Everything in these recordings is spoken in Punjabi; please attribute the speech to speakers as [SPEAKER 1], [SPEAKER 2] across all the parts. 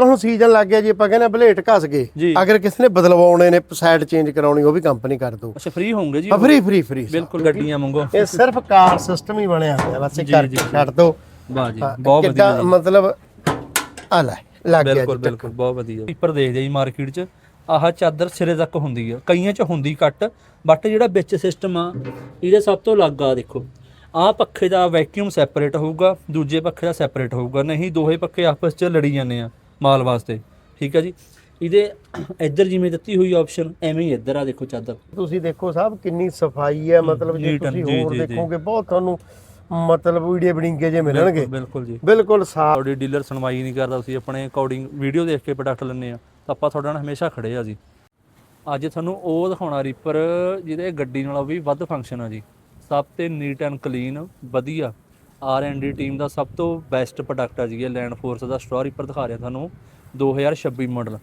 [SPEAKER 1] ਇੱਕ ਹੁਣ ਸੀਜ਼ਨ ਲੱਗ ਗਿਆ ਜੀ ਆਪਾਂ ਕਹਿੰਦੇ ਆ ਬਲੇਟ ਘਸ ਗਏ। ਅਗਰ ਕਿਸੇ ਨੇ ਬਦਲਵਾਉਣੇ ਨੇ ਸਾਈਡ ਚੇਂਜ ਕਰਾਉਣੀ ਉਹ ਵੀ ਕੰਪਨੀ ਕਰ ਦੋ।
[SPEAKER 2] ਅੱਛਾ ਫ੍ਰੀ ਹੋਣਗੇ ਜੀ?
[SPEAKER 1] ਫਰੀ ਫਰੀ ਫਰੀ
[SPEAKER 2] ਬਿਲਕੁਲ ਗੱਡੀਆਂ ਮੰਗੋ
[SPEAKER 1] ਇਹ ਸਿਰਫ ਕਾਰ ਸਿਸਟਮ ਹੀ ਬਣਿਆ ਹੋਇਆ ਬਸ ਇਹ ਕਰਕੇ
[SPEAKER 2] ਜੀ।
[SPEAKER 1] ਛੱਡ ਦੋ।
[SPEAKER 2] ਵਾਹ ਜੀ ਬਹੁਤ ਵਧੀਆ
[SPEAKER 1] ਮਤਲਬ ਆ ਲੈ ਲੱਗ ਗਿਆ
[SPEAKER 2] ਬਿਲਕੁਲ ਬਿਲਕੁਲ ਬਹੁਤ ਵਧੀਆ। ਪੀਪਰ ਦੇਖਦੇ ਜੀ ਮਾਰਕੀਟ 'ਚ। ਆਹ ਚਾਦਰ ਸਿਰੇ ਤੱਕ ਹੁੰਦੀ ਆ। ਕਈਆਂ 'ਚ ਹੁੰਦੀ ਕੱਟ ਬਟ ਜਿਹੜਾ ਵਿੱਚ ਸਿਸਟਮ ਆ ਇਹਦੇ ਸਭ ਤੋਂ ਅਲੱਗ ਆ ਦੇਖੋ। ਆਹ ਪੱਖੇ ਦਾ ਵੈਕਿਊਮ ਸੈਪਰੇਟ ਹੋਊਗਾ ਦੂਜੇ ਪੱਖੇ ਦਾ ਸੈਪਰੇਟ ਹੋਊਗਾ। ਨਹੀਂ ਦੋਹੇ ਪੱਖੇ ਆਪਸ 'ਚ ਲੜੀ ਜਾਂਦੇ ਆ। ਮਾਲ ਵਾਸਤੇ। ਠੀਕ ਆ ਜੀ? ਇਹਦੇ ਇੱਧਰ ਜਿਵੇਂ ਦਿੱਤੀ ਹੋਈ ਆਪਸ਼ਨ ਐਵੇਂ ਹੀ ਇੱਧਰ ਆ ਦੇਖੋ ਚਾਦਰ।
[SPEAKER 1] ਤੁਸੀਂ ਦੇਖੋ ਸਾਹਿਬ ਕਿੰਨੀ ਸਫ਼ਾਈ ਹੈ ਮਤਲਬ ਜੇ
[SPEAKER 2] and-
[SPEAKER 1] ਤੁਸੀਂ
[SPEAKER 2] ਜੀ,
[SPEAKER 1] ਹੋਰ
[SPEAKER 2] ਜੀ, ਜੀ।
[SPEAKER 1] ਦੇਖੋਗੇ ਬਹੁਤ ਤੁਹਾਨੂੰ ਮਤਲਬ ਵੀਡੀਓ ਬੜਿੰਗੇ ਜੇ ਮਿਲਣਗੇ।
[SPEAKER 2] ਬਿਲਕੁਲ ਜੀ।
[SPEAKER 1] ਬਿਲਕੁਲ ਸਾਫ਼
[SPEAKER 2] ਤੁਹਾਡੀ ਡੀਲਰ ਸੁਣਵਾਈ ਨਹੀਂ ਕਰਦਾ ਤੁਸੀਂ ਆਪਣੇ ਅਕੋਰਡਿੰਗ ਵੀਡੀਓ ਦੇਖ ਕੇ ਪ੍ਰੋਡਕਟ ਲੈਂਦੇ ਆ। ਤਾਂ ਆਪਾਂ ਤੁਹਾਡੇ ਨਾਲ ਹਮੇਸ਼ਾ ਖੜੇ ਆ ਜੀ। ਅੱਜ ਤੁਹਾਨੂੰ ਉਹ ਦਿਖਾਉਣਾ ਰੀਪਰ ਜਿਹਦੇ ਗੱਡੀ ਨਾਲੋਂ ਵੀ ਵੱਧ ਫੰਕਸ਼ਨ ਆ ਜੀ। ਸਭ ਤੇ ਨੀਟ ਐਂਡ ਕਲੀਨ ਵਧੀਆ। ਆਰ ਐਂਡ ਡੀ ਟੀਮ ਦਾ ਸਭ ਤੋਂ ਬੈਸਟ ਪ੍ਰੋਡਕਟ ਆ ਜੀ ਇਹ ਲੈਂਡ ਫੋਰਸ ਦਾ ਸਟੋਰ ਰੀਪਰ ਦਿਖਾ ਰਿਹਾ ਤੁਹਾਨੂੰ 2026 ਮਾਡਲ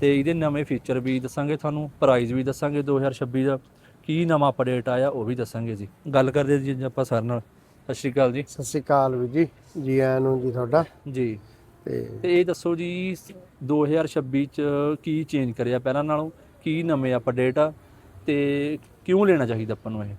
[SPEAKER 2] ਤੇ ਇਹਦੇ ਨਵੇਂ ਫੀਚਰ ਵੀ ਦੱਸਾਂਗੇ ਤੁਹਾਨੂੰ ਪ੍ਰਾਈਸ ਵੀ ਦੱਸਾਂਗੇ 2026 ਦਾ ਕੀ ਨਵਾਂ ਅਪਡੇਟ ਆਇਆ ਉਹ ਵੀ ਦੱਸਾਂਗੇ ਜੀ। ਗੱਲ ਕਰਦੇ ਜੀ ਆਪਾਂ ਸਰ ਨਾਲ। ਸਤਿ ਸ਼੍ਰੀ ਅਕਾਲ ਜੀ।
[SPEAKER 1] ਸਤਿ ਸ਼੍ਰੀ ਅਕਾਲ ਵੀ ਜੀ ਜੀ ਆਇਆਂ ਨੂੰ ਜੀ ਤੁਹਾਡਾ।
[SPEAKER 2] ਜੀ।
[SPEAKER 1] ਤੇ
[SPEAKER 2] ਤੇ ਇਹ ਦੱਸੋ ਜੀ 2026 ਚ ਕੀ ਚੇਂਜ ਕਰਿਆ ਪਹਿਲਾਂ ਨਾਲੋਂ ਕੀ ਨਵੇਂ ਅਪਡੇਟ ਆ ਤੇ ਕਿਉਂ ਲੈਣਾ ਚਾਹੀਦਾ ਆਪਾਂ ਨੂੰ ਇਹ?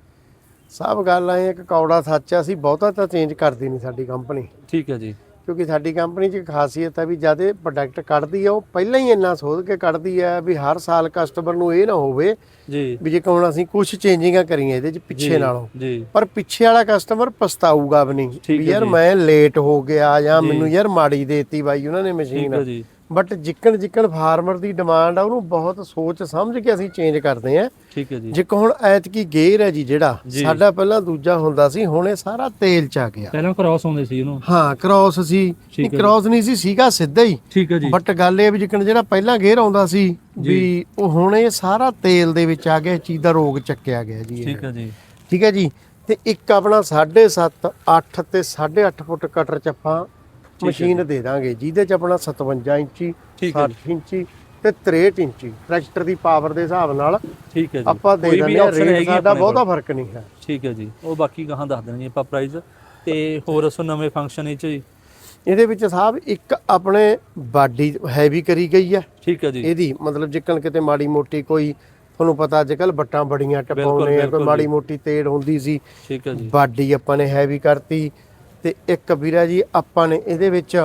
[SPEAKER 1] ਸਭ ਗੱਲ ਆਏ ਇੱਕ ਕੌੜਾ ਸੱਚ ਆ ਅਸੀਂ ਬਹੁਤਾ ਤਾਂ ਚੇਂਜ ਕਰਦੀ ਨਹੀਂ ਸਾਡੀ ਕੰਪਨੀ
[SPEAKER 2] ਠੀਕ ਹੈ ਜੀ।
[SPEAKER 1] ਕਿਉਂਕਿ ਸਾਡੀ ਕੰਪਨੀ 'ਚ ਇੱਕ ਖਾਸੀਅਤ ਹੈ ਵੀ ਜਦ ਇਹ ਪ੍ਰੋਡਕਟ ਕੱਢਦੀ ਆ ਉਹ ਪਹਿਲਾਂ ਹੀ ਇੰਨਾ ਸੋਧ ਕੇ ਕੱਢਦੀ ਆ ਵੀ ਹਰ ਸਾਲ ਕਸਟਮਰ ਨੂੰ ਇਹ ਨਾ ਹੋਵੇ
[SPEAKER 2] ਜੀ।
[SPEAKER 1] ਵੀ ਜੇ ਹੁਣ ਅਸੀਂ ਕੁਝ ਚੇਂਜਿੰਗਾਂ ਕਰੀਆਂ ਇਹਦੇ 'ਚ ਪਿੱਛੇ ਨਾਲੋਂ।
[SPEAKER 2] ਜੀ।
[SPEAKER 1] ਪਰ ਪਿੱਛੇ ਵਾਲਾ ਕਸਟਮਰ ਪਛਤਾਊਗਾ ਵੀ ਨਹੀਂ ਵੀ ਯਾਰ। ਮੈਂ ਲੇਟ ਹੋ ਗਿਆ ਜਾਂ। ਮੈਨੂੰ ਯਾਰ ਮਾੜੀ ਦੇਤੀ ਬਾਈ ਉਹਨਾਂ ਨੇ
[SPEAKER 2] ਠੀਕ ਹੈ
[SPEAKER 1] ਮਸ਼ੀਨ
[SPEAKER 2] ਜੀ।
[SPEAKER 1] ਬਟ ਜਿੱਕਣ ਜਿੱਕਣ ਫਾਰਮਰ ਦੀ ਡਿਮਾਂਡ ਆ ਉਹਨੂੰ ਬਹੁਤ ਸੋਚ ਸਮਝ ਕੇ ਅਸੀਂ ਚੇਂਜ ਕਰਦੇ ਆ
[SPEAKER 2] ਠੀਕ ਹੈ ਜੀ।
[SPEAKER 1] ਜਿੱਕ ਹੁਣ ਐਤਕੀ ਗੇਅਰ ਹੈ ਜੀ ਜਿਹੜਾ। ਸਾਡਾ ਪਹਿਲਾਂ ਦੂਜਾ ਹੁੰਦਾ ਸੀ ਹੁਣ ਇਹ ਸਾਰਾ ਤੇਲ ਚ ਆ ਗਿਆ।
[SPEAKER 2] ਪਹਿਲਾਂ ਕ੍ਰਾਸ ਹੁੰਦੇ ਸੀ ਇਹਨੂੰ
[SPEAKER 1] ਹਾਂ ਕ੍ਰਾਸ ਸੀ।
[SPEAKER 2] ਠੀਕ ਹੈ
[SPEAKER 1] ਕ੍ਰਾਸ ਨਹੀਂ ਸੀ ਸੀਗਾ ਸਿੱਧਾ ਹੀ।
[SPEAKER 2] ਠੀਕ ਹੈ ਜੀ।
[SPEAKER 1] ਬਟ ਗੱਲ ਇਹ ਵੀ ਜਿੱਕਣ ਜਿਹੜਾ ਪਹਿਲਾਂ ਗੇਅਰ ਆਉਂਦਾ ਸੀ ਵੀ ਉਹ ਹੁਣ ਇਹ ਸਾਰਾ ਤੇਲ ਦੇ ਵਿੱਚ ਆ ਗਿਆ ਚੀਜ਼ ਦਾ ਰੋਗ ਚੱਕਿਆ ਗਿਆ ਜੀ।
[SPEAKER 2] ਠੀਕ ਹੈ ਜੀ।
[SPEAKER 1] ਠੀਕ ਹੈ ਜੀ। ਤੇ ਇੱਕ ਆਪਣਾ 7.5 8 ਤੇ 8.5 ਫੁੱਟ ਕਟਰ ਚ ਆਪਾਂ ਮਸ਼ੀਨ ਦੇ ਦਾਂਗੇ ਜਿਹਦੇ ਚ ਆਪਣਾ 57 ਇੰਚੀ
[SPEAKER 2] ਠੀਕ ਹੈ
[SPEAKER 1] 60 ਇੰਚੀ ਤੇ 63 ਇੰਚੀ ਟਰੈਕਟਰ ਦੀ ਪਾਵਰ ਦੇ ਹਿਸਾਬ ਨਾਲ
[SPEAKER 2] ਠੀਕ ਹੈ ਜੀ।
[SPEAKER 1] ਆਪਾਂ ਦੇ ਦਿੰਦੇ ਆ ਰੇਟ ਸਾਡਾ ਬਹੁਤਾ ਫ਼ਰਕ ਨਹੀਂ ਹੈ।
[SPEAKER 2] ਠੀਕ ਹੈ ਜੀ। ਉਹ ਬਾਕੀ ਗਾਹਾਂ ਦੱਸ ਦੇਣਗੇ ਆਪਾਂ ਪ੍ਰਾਈਸ ਤੇ ਹੋਰ ਦੱਸੋ ਨਵੇਂ ਫੰਕਸ਼ਨ ਇਹ ਚ ਜੀ?
[SPEAKER 1] ਇਹਦੇ ਵਿੱਚ ਸਾਹਿਬ ਇੱਕ ਆਪਣੇ ਬਾਡੀ ਹੈਵੀ ਕਰੀ ਗਈ ਹੈ।
[SPEAKER 2] ਠੀਕ ਹੈ ਜੀ।
[SPEAKER 1] ਇਹਦੀ ਮਤਲਬ ਜਿੱਕਣ ਕਿਤੇ ਮਾੜੀ ਮੋਟੀ ਕੋਈ ਤੁਹਾਨੂੰ ਪਤਾ ਅੱਜ ਕੱਲ ਬੱਟਾਂ ਬੜੀਆਂ ਟਪਾਉਣੇ ਕੋਈ ਮਾੜੀ। ਮੋਟੀ ਤੇੜ ਹੁੰਦੀ ਸੀ।
[SPEAKER 2] ਠੀਕ ਹੈ ਜੀ।
[SPEAKER 1] ਬਾਡੀ ਆਪਾਂ ਨੇ ਹੈਵੀ ਕਰਤੀ। ਤੇ ਇੱਕ ਵੀਰਾ ਜੀ ਆਪਾਂ ਨੇ ਇਹਦੇ ਵਿੱਚ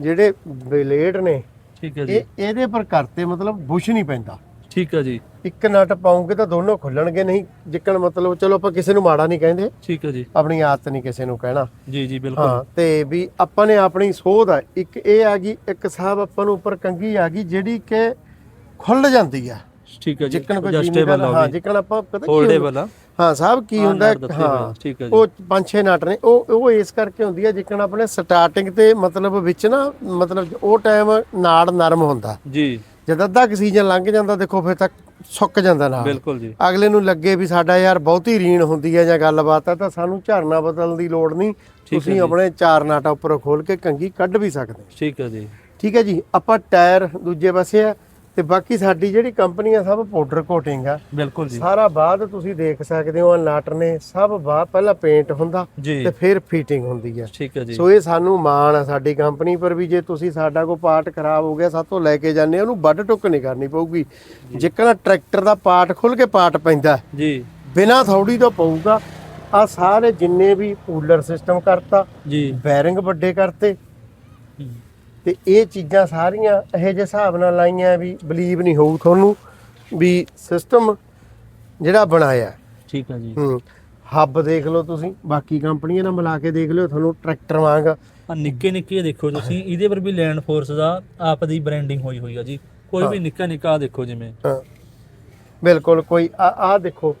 [SPEAKER 1] ਜਿਹੜੇ ਬਲੇਡ ਨੇ
[SPEAKER 2] ਠੀਕ ਹੈ ਜੀ।
[SPEAKER 1] ਇਹ ਇਹਦੇ ਪਰ ਕਰਤੇ ਮਤਲਬ ਬੁਸ਼ ਨਹੀਂ ਪੈਂਦਾ।
[SPEAKER 2] ਠੀਕ ਹੈ ਜੀ।
[SPEAKER 1] ਇੱਕ ਨਟ ਪਾਉਂਗੇ ਤਾਂ ਦੋਨੋਂ ਖੁੱਲਣਗੇ ਨਹੀਂ ਜਿੱਕਣ ਮਤਲਬ ਚਲੋ ਆਪਾਂ ਕਿਸੇ ਨੂੰ ਮਾੜਾ ਨਹੀਂ ਕਹਿੰਦੇ।
[SPEAKER 2] ਠੀਕ ਹੈ ਜੀ।
[SPEAKER 1] ਆਪਣੀ ਆਦਤ ਨਹੀਂ ਕਿਸੇ ਨੂੰ ਕਹਿਣਾ।
[SPEAKER 2] ਜੀ ਜੀ ਬਿਲਕੁਲ।
[SPEAKER 1] ਹਾਂ ਤੇ ਵੀ ਆਪਾਂ ਨੇ ਆਪਣੀ ਸੋਧ ਆ ਇੱਕ ਇਹ ਆ ਗਈ ਇੱਕ ਸਾਹਿਬ ਆਪਾਂ ਨੂੰ ਉੱਪਰ ਕੰਗੀ ਆ ਗਈ ਜਿਹੜੀ ਕਿ ਖੁੱਲ ਜਾਂਦੀ ਆ।
[SPEAKER 2] ਠੀਕ ਹੈ ਜੀ
[SPEAKER 1] ਜਿੱਕਣ ਕੋਈ
[SPEAKER 2] ਆ
[SPEAKER 1] ਹਾਂ ਜਿੱਕਣ ਆਪਾਂ ਪਤਾ?
[SPEAKER 2] ਹੋਲਡੇਬਲ ਆ।
[SPEAKER 1] ਹਾਂ ਸਾਹਿਬ ਕੀ ਹੁੰਦਾ ਹਾਂ
[SPEAKER 2] ਹੋਏ ਆ, ਠੀਕ ਹੈ ਜੀ।
[SPEAKER 1] ਉਹ ਪੰਜ ਛੇ ਨਟ ਨੇ ਉਹ ਉਹ ਇਸ ਕਰਕੇ ਹੁੰਦੀ ਹੈ ਜਿੱਕਣ ਆਪਣੇ ਸਟਾਰਟਿੰਗ ਤੇ ਮਤਲਬ ਵਿੱਚ ਨਾ ਮਤਲਬ ਉਹ ਟਾਈਮ ਨਾੜ ਨਰਮ ਹੁੰਦਾ।
[SPEAKER 2] ਜੀ।
[SPEAKER 1] ਜਦ ਅੱਧਾ ਕੁ ਸੀਜ਼ਨ ਲੰਘ ਜਾਂਦਾ ਦੇਖੋ ਫਿਰ ਤੱਕ ਸੁੱਕ ਜਾਂਦਾ ਨਾਲ
[SPEAKER 2] ਬਿਲਕੁਲ ਜੀ।
[SPEAKER 1] ਅਗਲੇ ਨੂੰ ਲੱਗੇ ਵੀ ਸਾਡਾ ਯਾਰ ਬਹੁਤੀ ਰੀਣ ਹੁੰਦੀ ਹੈ ਜਾਂ ਗੱਲਬਾਤ ਹੈ ਤਾਂ ਸਾਨੂੰ ਝਰਨਾ ਬਦਲਣ ਦੀ ਲੋੜ ਨਹੀਂ। ਤੁਸੀਂ ਆਪਣੇ ਚਾਰ ਨਾਟਾ ਉੱਪਰੋਂ ਖੋਲ ਕੇ ਕੰਗੀ ਕੱਢ ਵੀ ਸਕਦੇ। ਹੋ।
[SPEAKER 2] ਠੀਕ ਹੈ ਜੀ।
[SPEAKER 1] ਠੀਕ ਹੈ ਜੀ ਆਪਾਂ ਟਾਇਰ ਦੂਜੇ ਪਾਸੇ ਆ ਤੇ ਬਾਕੀ ਸਾਡੀ ਜਿਹੜੀ ਕੰਪਨੀ ਆ ਸਭ ਪਾਊਡਰ ਕੋਟਿੰਗ ਆ।
[SPEAKER 2] ਬਿਲਕੁਲ ਜੀ।
[SPEAKER 1] ਸਾਰਾ ਬਾਅਦ ਤੁਸੀਂ ਦੇਖ ਸਕਦੇ ਹੋ ਨਟ ਨੇ ਸਭ ਬਾਅਦ ਪਹਿਲਾਂ ਪੇਂਟ ਹੁੰਦਾ ਤੇ ਫਿਰ ਫਿਟਿੰਗ ਹੁੰਦੀ ਹੈ
[SPEAKER 2] ਠੀਕ ਹੈ ਜੀ।
[SPEAKER 1] ਸੋ ਇਹ ਸਾਨੂੰ ਮਾਣ ਆ ਸਾਡੀ ਕੰਪਨੀ ਪਰ ਵੀ ਜੇ ਤੁਸੀਂ ਸਾਡਾ ਕੋਈ ਪਾਰਟ ਖਰਾਬ ਹੋ ਗਿਆ ਸਾਤੋਂ ਲੈ ਕੇ ਜਾਂਦੇ ਆ ਉਹਨੂੰ ਵੱਢ ਟੁੱਕ ਨਹੀਂ ਕਰਨੀ ਪਊਗੀ। ਜਿੱਕਣਾ ਟਰੈਕਟਰ ਦਾ ਪਾਰਟ ਖੁੱਲ ਕੇ ਪਾਰਟ ਪੈਂਦਾ
[SPEAKER 2] ਜੀ।
[SPEAKER 1] ਬਿਨਾ ਥੌੜੀ ਤੋਂ ਪਊਗਾ ਆ ਸਾਰੇ ਜਿੰਨੇ ਵੀ ਕੂਲਰ ਸਿਸਟਮ ਕਰਤਾ
[SPEAKER 2] ਜੀ।
[SPEAKER 1] ਬੈਰਿੰਗ ਵੱਡੇ ਕਰਤੇ ਤੇ ਇਹ ਚੀਜ਼ਾਂ ਸਾਰੀਆਂ ਇਹੋ ਜਿਹੇ ਹਿਸਾਬ ਨਾਲ ਲਾਈਆਂ ਵੀ ਬਲੀਵ ਨਹੀਂ ਹੋਊ ਤੁਹਾਨੂੰ ਵੀ ਸਿਸਟਮ ਜਿਹੜਾ ਬਣਾਇਆ।
[SPEAKER 2] ਠੀਕ ਹੈ ਜੀ।
[SPEAKER 1] ਹੂੰ ਹੱਬ ਦੇਖ ਲਓ ਤੁਸੀਂ ਬਾਕੀ ਕੰਪਨੀਆਂ ਨਾਲ ਮਿਲਾ ਕੇ ਦੇਖ ਲਿਓ ਤੁਹਾਨੂੰ ਟਰੈਕਟਰ ਵਾਂਗ।
[SPEAKER 2] ਆ ਨਿੱਕੇ ਨਿੱਕੇ ਦੇਖੋ ਤੁਸੀਂ ਇਹਦੇ ਪਰ ਵੀ ਲੈਂਡ ਫੋਰਸ ਦਾ ਆਪ ਦੀ ਬ੍ਰਾਂਡਿੰਗ ਹੋਈ ਹੋਈ ਆ ਜੀ। ਕੋਈ ਵੀ ਨਿੱਕਾ ਨਿੱਕਾ ਦੇਖੋ ਜਿਵੇਂ।
[SPEAKER 1] ਹਾਂ। ਬਿਲਕੁਲ ਕੋਈ ਆ ਆ ਦੇਖੋ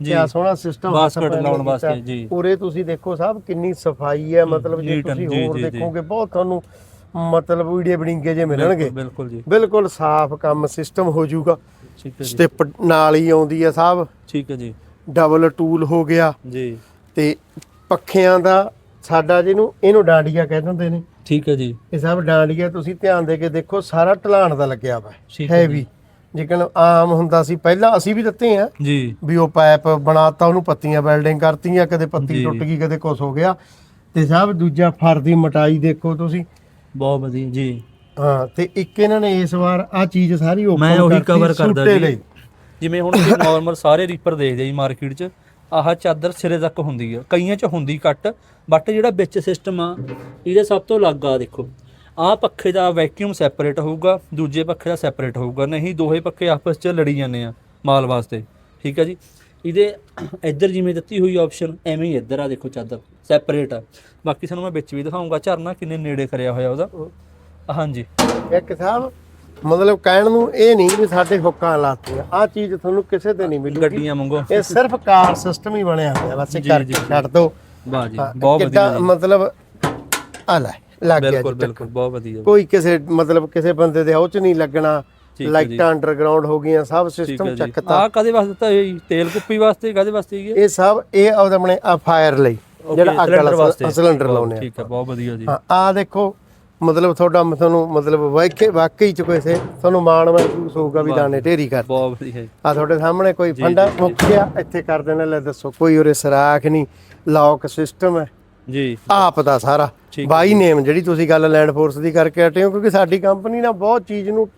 [SPEAKER 2] ਜੀ।
[SPEAKER 1] ਕਿਆ ਸੋਹਣਾ ਸਿਸਟਮ
[SPEAKER 2] ਬਾਸਕਟ ਲਾਉਣ ਵਾਸਤੇ, ਜੀ।
[SPEAKER 1] ਪੂਰੇ ਤੁਸੀਂ ਦੇਖੋ ਸਾਹਿਬ ਕਿੰਨੀ ਸਫ਼ਾਈ ਹੈ ਮਤਲਬ ਜੇ ਤੁਸੀਂ ਹੋਰ। ਦੇਖੋਗੇ ਬਹੁਤ ਤੁਹਾਨੂੰ ਮਤਲਬ ਵੀਡੀਓ ਬੜਿੰਗੇ ਜੇ ਮਿਲਣਗੇ।
[SPEAKER 2] ਬਿਲਕੁਲ ਜੀ।
[SPEAKER 1] ਬਿਲਕੁਲ ਸਾਫ਼ ਕੰਮ ਸਿਸਟਮ ਹੋ ਜਾਊਗਾ।
[SPEAKER 2] ਠੀਕ ਹੈ ਜੀ।
[SPEAKER 1] ਸਟਿਪ ਨਾਲ ਹੀ ਆਉਂਦੀ ਹੈ ਸਾਹਿਬ
[SPEAKER 2] ਠੀਕ ਹੈ ਜੀ।
[SPEAKER 1] ਡਬਲ ਟੂਲ ਹੋ ਗਿਆ।
[SPEAKER 2] ਜੀ।
[SPEAKER 1] ਤੇ ਪੱਖਿਆਂ ਦਾ ਸਾਡਾ ਜਿਹਨੂੰ ਇਹਨੂੰ ਡਾਂਡੀਆਂ ਕਹਿ ਦਿੰਦੇ ਨੇ।
[SPEAKER 2] ਠੀਕ ਹੈ ਜੀ।
[SPEAKER 1] ਇਹ ਸਭ ਡਾਂਡੀਆਂ ਤੁਸੀਂ ਧਿਆਨ ਦੇ ਕੇ ਦੇਖੋ ਸਾਰਾ ਢਲਾਣ ਦਾ ਲੱਗਿਆ ਵਾ। ਹੈਵੀ ਜਿਕਣ ਆਮ ਹੁੰਦਾ ਸੀ ਪਹਿਲਾਂ ਅਸੀਂ ਵੀ ਦਿੱਤੇ ਆ।
[SPEAKER 2] ਜੀ।
[SPEAKER 1] ਵੀ ਉਹ ਪਾਈਪ ਬਣਾਤਾ ਉਹਨੂੰ ਪੱਤੀਆਂ ਵੈਲਡਿੰਗ ਕਰਤੀਆਂ ਕਦੇ ਪੱਤੀ। ਟੁੱਟ ਗਈ ਕਦੇ ਕੁਛ ਹੋ ਗਿਆ। ਤੇ ਸਭ ਦੂਜਾ ਫਰ ਦੀ ਮਟਾਈ ਦੇਖੋ ਤੁਸੀਂ।
[SPEAKER 2] ਬਹੁਤ ਵਧੀਆ ਜੀ।
[SPEAKER 1] ਹਾਂ ਤੇ ਇੱਕ ਇਹਨਾਂ ਨੇ ਇਸ ਵਾਰ ਆ ਚੀਜ਼ ਸਾਰੀ ਓਪਨ
[SPEAKER 2] ਮੈਂ ਉਹੀ ਕਵਰ ਕਰਦਾ ਜੀ।
[SPEAKER 1] ਲਈ।
[SPEAKER 2] ਜਿਵੇਂ ਹੁਣ ਤੁਸੀਂ ਨਾਰਮਲ ਸਾਰੇ ਰੀਪਰ ਦੇਖਦੇ ਆ ਜੀ ਮਾਰਕੀਟ 'ਚ ਆਹ ਚਾਦਰ ਸਿਰੇ ਤੱਕ ਹੁੰਦੀ ਆ ਕਈਆਂ 'ਚ ਹੁੰਦੀ ਕੱਟ ਬਟ ਜਿਹੜਾ ਵਿੱਚ ਸਿਸਟਮ ਆ ਇਹਦੇ ਸਭ ਤੋਂ ਅਲੱਗ ਆ ਦੇਖੋ। ਆਹ ਪੱਖੇ ਦਾ ਵੈਕਿਊਮ ਸੈਪਰੇਟ ਹੋਊਗਾ ਦੂਜੇ ਪੱਖੇ ਦਾ ਸੈਪਰੇਟ ਹੋਊਗਾ ਨਹੀਂ ਦੋਹੇ ਪੱਖੇ ਆਪਸ 'ਚ ਲੜੀ ਜਾਂਦੇ ਆ ਮਾਲ ਵਾਸਤੇ ਠੀਕ ਆ ਜੀ? ਇਹਦੇ ਇੱਧਰ ਜਿਵੇਂ ਦਿੱਤੀ ਹੋਈ ਆਪਸ਼ਨ ਐਵੇਂ ਹੀ ਇੱਧਰ ਆ ਦੇਖੋ ਚਾਦਰ ਸੈਪਰੇਟ ਆ। ਬਾਕੀ ਤੁਹਾਨੂੰ ਮੈਂ ਵਿੱਚ ਵੀ ਦਿਖਾਉਂਗਾ ਝਰਨਾ ਕਿੰਨੇ ਨੇੜੇ ਕਰਿਆ ਹੋਇਆ ਉਹਦਾ। ਹਾਂਜੀ।
[SPEAKER 1] ਇੱਕ ਸਾਹਿਬ ਮਤਲਬ ਕਹਿਣ ਨੂੰ ਇਹ ਨਹੀਂ ਵੀ ਸਾਡੇ ਹੁੱਕਾਂ ਲਾਤੀਆਂ ਆ। ਚੀਜ਼ ਤੁਹਾਨੂੰ ਕਿਸੇ ਤੇ ਨਹੀਂ ਮਿਲੂਗੀ।
[SPEAKER 2] ਗੱਡੀਆਂ ਵਾਂਗੂ।
[SPEAKER 1] ਇਹ ਸਿਰਫ ਕਾਰ ਸਿਸਟਮ ਹੀ ਬਣਿਆ ਹੋਇਆ। ਬਸ ਇਹ
[SPEAKER 2] ਜੀ।
[SPEAKER 1] ਛੱਡ ਦੋ
[SPEAKER 2] ਵਾਹ ਜੀ ਬਹੁਤ ਵਧੀਆ
[SPEAKER 1] ਮਤਲਬ ਆ ਲੈ ਲੱਗ ਗਿਆ
[SPEAKER 2] ਬਿਲਕੁਲ ਬਿਲਕੁਲ ਬਹੁਤ ਵਧੀਆ
[SPEAKER 1] ਕੋਈ ਕਿਸੇ ਮਤਲਬ ਕਿਸੇ ਬੰਦੇ ਦੇ ਉਹ ਚ ਨਹੀਂ ਲੱਗਣਾ। ਲਾਈਟਾਂ ਅੰਡਰਗਰਾਉਂਡ ਹੋ ਗਈਆਂ ਸਭ
[SPEAKER 2] ਹੈ
[SPEAKER 1] ਸਿਸਟਮ ਚੱਕਤਾ
[SPEAKER 2] ਆ ਕਦੇ ਵਾਸਤੇ ਦਿੱਤਾ ਇਹ ਜੀ? ਤੇਲ ਕੁੱਪੀ ਵਾਸਤੇ ਕਦੇ ਵਾਸਤੇ ਹੀ ਹੈ
[SPEAKER 1] ਇਹ ਸਭ ਇਹ ਆਪਣੇ ਆ ਫਾਇਰ ਲਈ ਜਿਹੜਾ ਅੱਗ ਵਾਲਾ ਸਿਲੰਡਰ ਲਾਉਨੇ ਆ।
[SPEAKER 2] ਠੀਕ ਹੈ ਬਹੁਤ ਵਧੀਆ ਜੀ।
[SPEAKER 1] ਹਾਂ ਆ ਦੇਖੋ ਮਤਲਬ ਤੁਹਾਡਾ ਤੁਹਾਨੂੰ ਮਤਲਬ ਵਾਕਈ ਵਾਕਈ ਚ ਕੋਈ ਸੇ ਤੁਹਾਨੂੰ ਮਾਣ ਮਹਿਸੂਸ ਹੋਊਗਾ ਵੀ ਦਾਣੇ ਢੇਰੀ ਕਰ
[SPEAKER 2] ਬਹੁਤ ਵਧੀਆ ਜੀ।
[SPEAKER 1] ਆ ਤੁਹਾਡੇ ਸਾਹਮਣੇ ਕੋਈ ਫੰਡਾ ਮੁੱਕ ਗਿਆ ਇੱਥੇ ਕਰ ਦੇਣਾ ਲੈ ਦੱਸੋ ਕੋਈ ਉਰੇ ਸਰਾਖ ਨਹੀਂ ਲੌਕ ਸਿਸਟਮ ਹੈ।
[SPEAKER 2] ਜੀ।
[SPEAKER 1] ਆਪ ਦਾ ਸਾਰਾ।
[SPEAKER 2] ਹੈ
[SPEAKER 1] ਬਾਈ ਨੇਮ ਜਿਹੜੀ ਤੁਸੀਂ ਗੱਲ ਲੈਂਡ ਫੋਰਸ ਦੀ ਕਰਕੇ ਹਟੇ ਹੋ ਕਿਉਂਕਿ ਸਾਡੀ ਕੰਪਨੀ ਨਾ ਬਹੁਤ ਚੀਜ਼ ਨੂੰ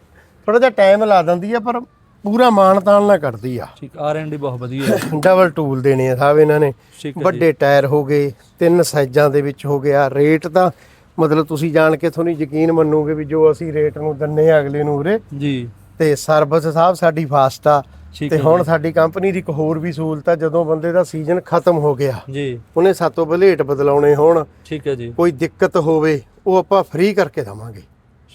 [SPEAKER 1] ਥੋੜਾ ਜਿਹਾ ਟਾਈਮ ਲਾ ਦਿੰਦੀ ਆ ਪਰ ਪੂਰਾ ਮਾਣ ਤਾਣ ਨਾਲ ਕਰਦੀ ਆ।
[SPEAKER 2] ਠੀਕ ਆਰ ਐਂਡ ਡੀ ਬਹੁਤ ਵਧੀਆ ਹੈ।
[SPEAKER 1] ਡਬਲ ਟੂਲ ਦੇਣੇ ਆ ਸਾਹਿਬ ਇਹਨਾਂ ਨੇ।
[SPEAKER 2] ਠੀਕ ਹੈ ਜੀ।
[SPEAKER 1] ਵੱਡੇ ਟਾਇਰ ਹੋ ਗਏ ਤਿੰਨ ਸਾਈਜ਼ਾਂ ਦੇ ਵਿੱਚ ਹੋ ਗਿਆ। ਰੇਟ ਤਾਂ ਮਤਲਬ ਤੁਸੀਂ ਜਾਣ ਕੇ ਤੁਹਾਨੂੰ ਯਕੀਨ ਮੰਨੋਗੇ ਵੀ ਜੋ ਅਸੀਂ ਰੇਟ ਨੂੰ ਦਿੰਨੇ ਆ ਅਗਲੇ ਨੂੰ ਉਰੇ।
[SPEAKER 2] ਜੀ।
[SPEAKER 1] ਤੇ ਸਰਵਿਸ ਸਾਹਿਬ ਸਾਡੀ ਫਾਸਟ ਆ।
[SPEAKER 2] ਠੀਕ
[SPEAKER 1] ਤੇ
[SPEAKER 2] ਹੈ
[SPEAKER 1] ਹੁਣ ਸਾਡੀ ਕੰਪਨੀ ਦੀ ਇੱਕ ਹੋਰ ਵੀ ਸਹੂਲਤ ਆ ਜਦੋਂ ਬੰਦੇ ਦਾ ਸੀਜ਼ਨ ਖਤਮ ਹੋ ਗਿਆ
[SPEAKER 2] ਜੀ।
[SPEAKER 1] ਉਹਨੇ ਸਾਤੋਂ ਬਲੇਟ ਬਦਲਾਉਣੇ ਹੋਣ।
[SPEAKER 2] ਠੀਕ ਹੈ ਜੀ।
[SPEAKER 1] ਕੋਈ ਦਿੱਕਤ ਹੋਵੇ ਉਹ ਆਪਾਂ ਫ੍ਰੀ ਕਰਕੇ ਦਵਾਂਗੇ।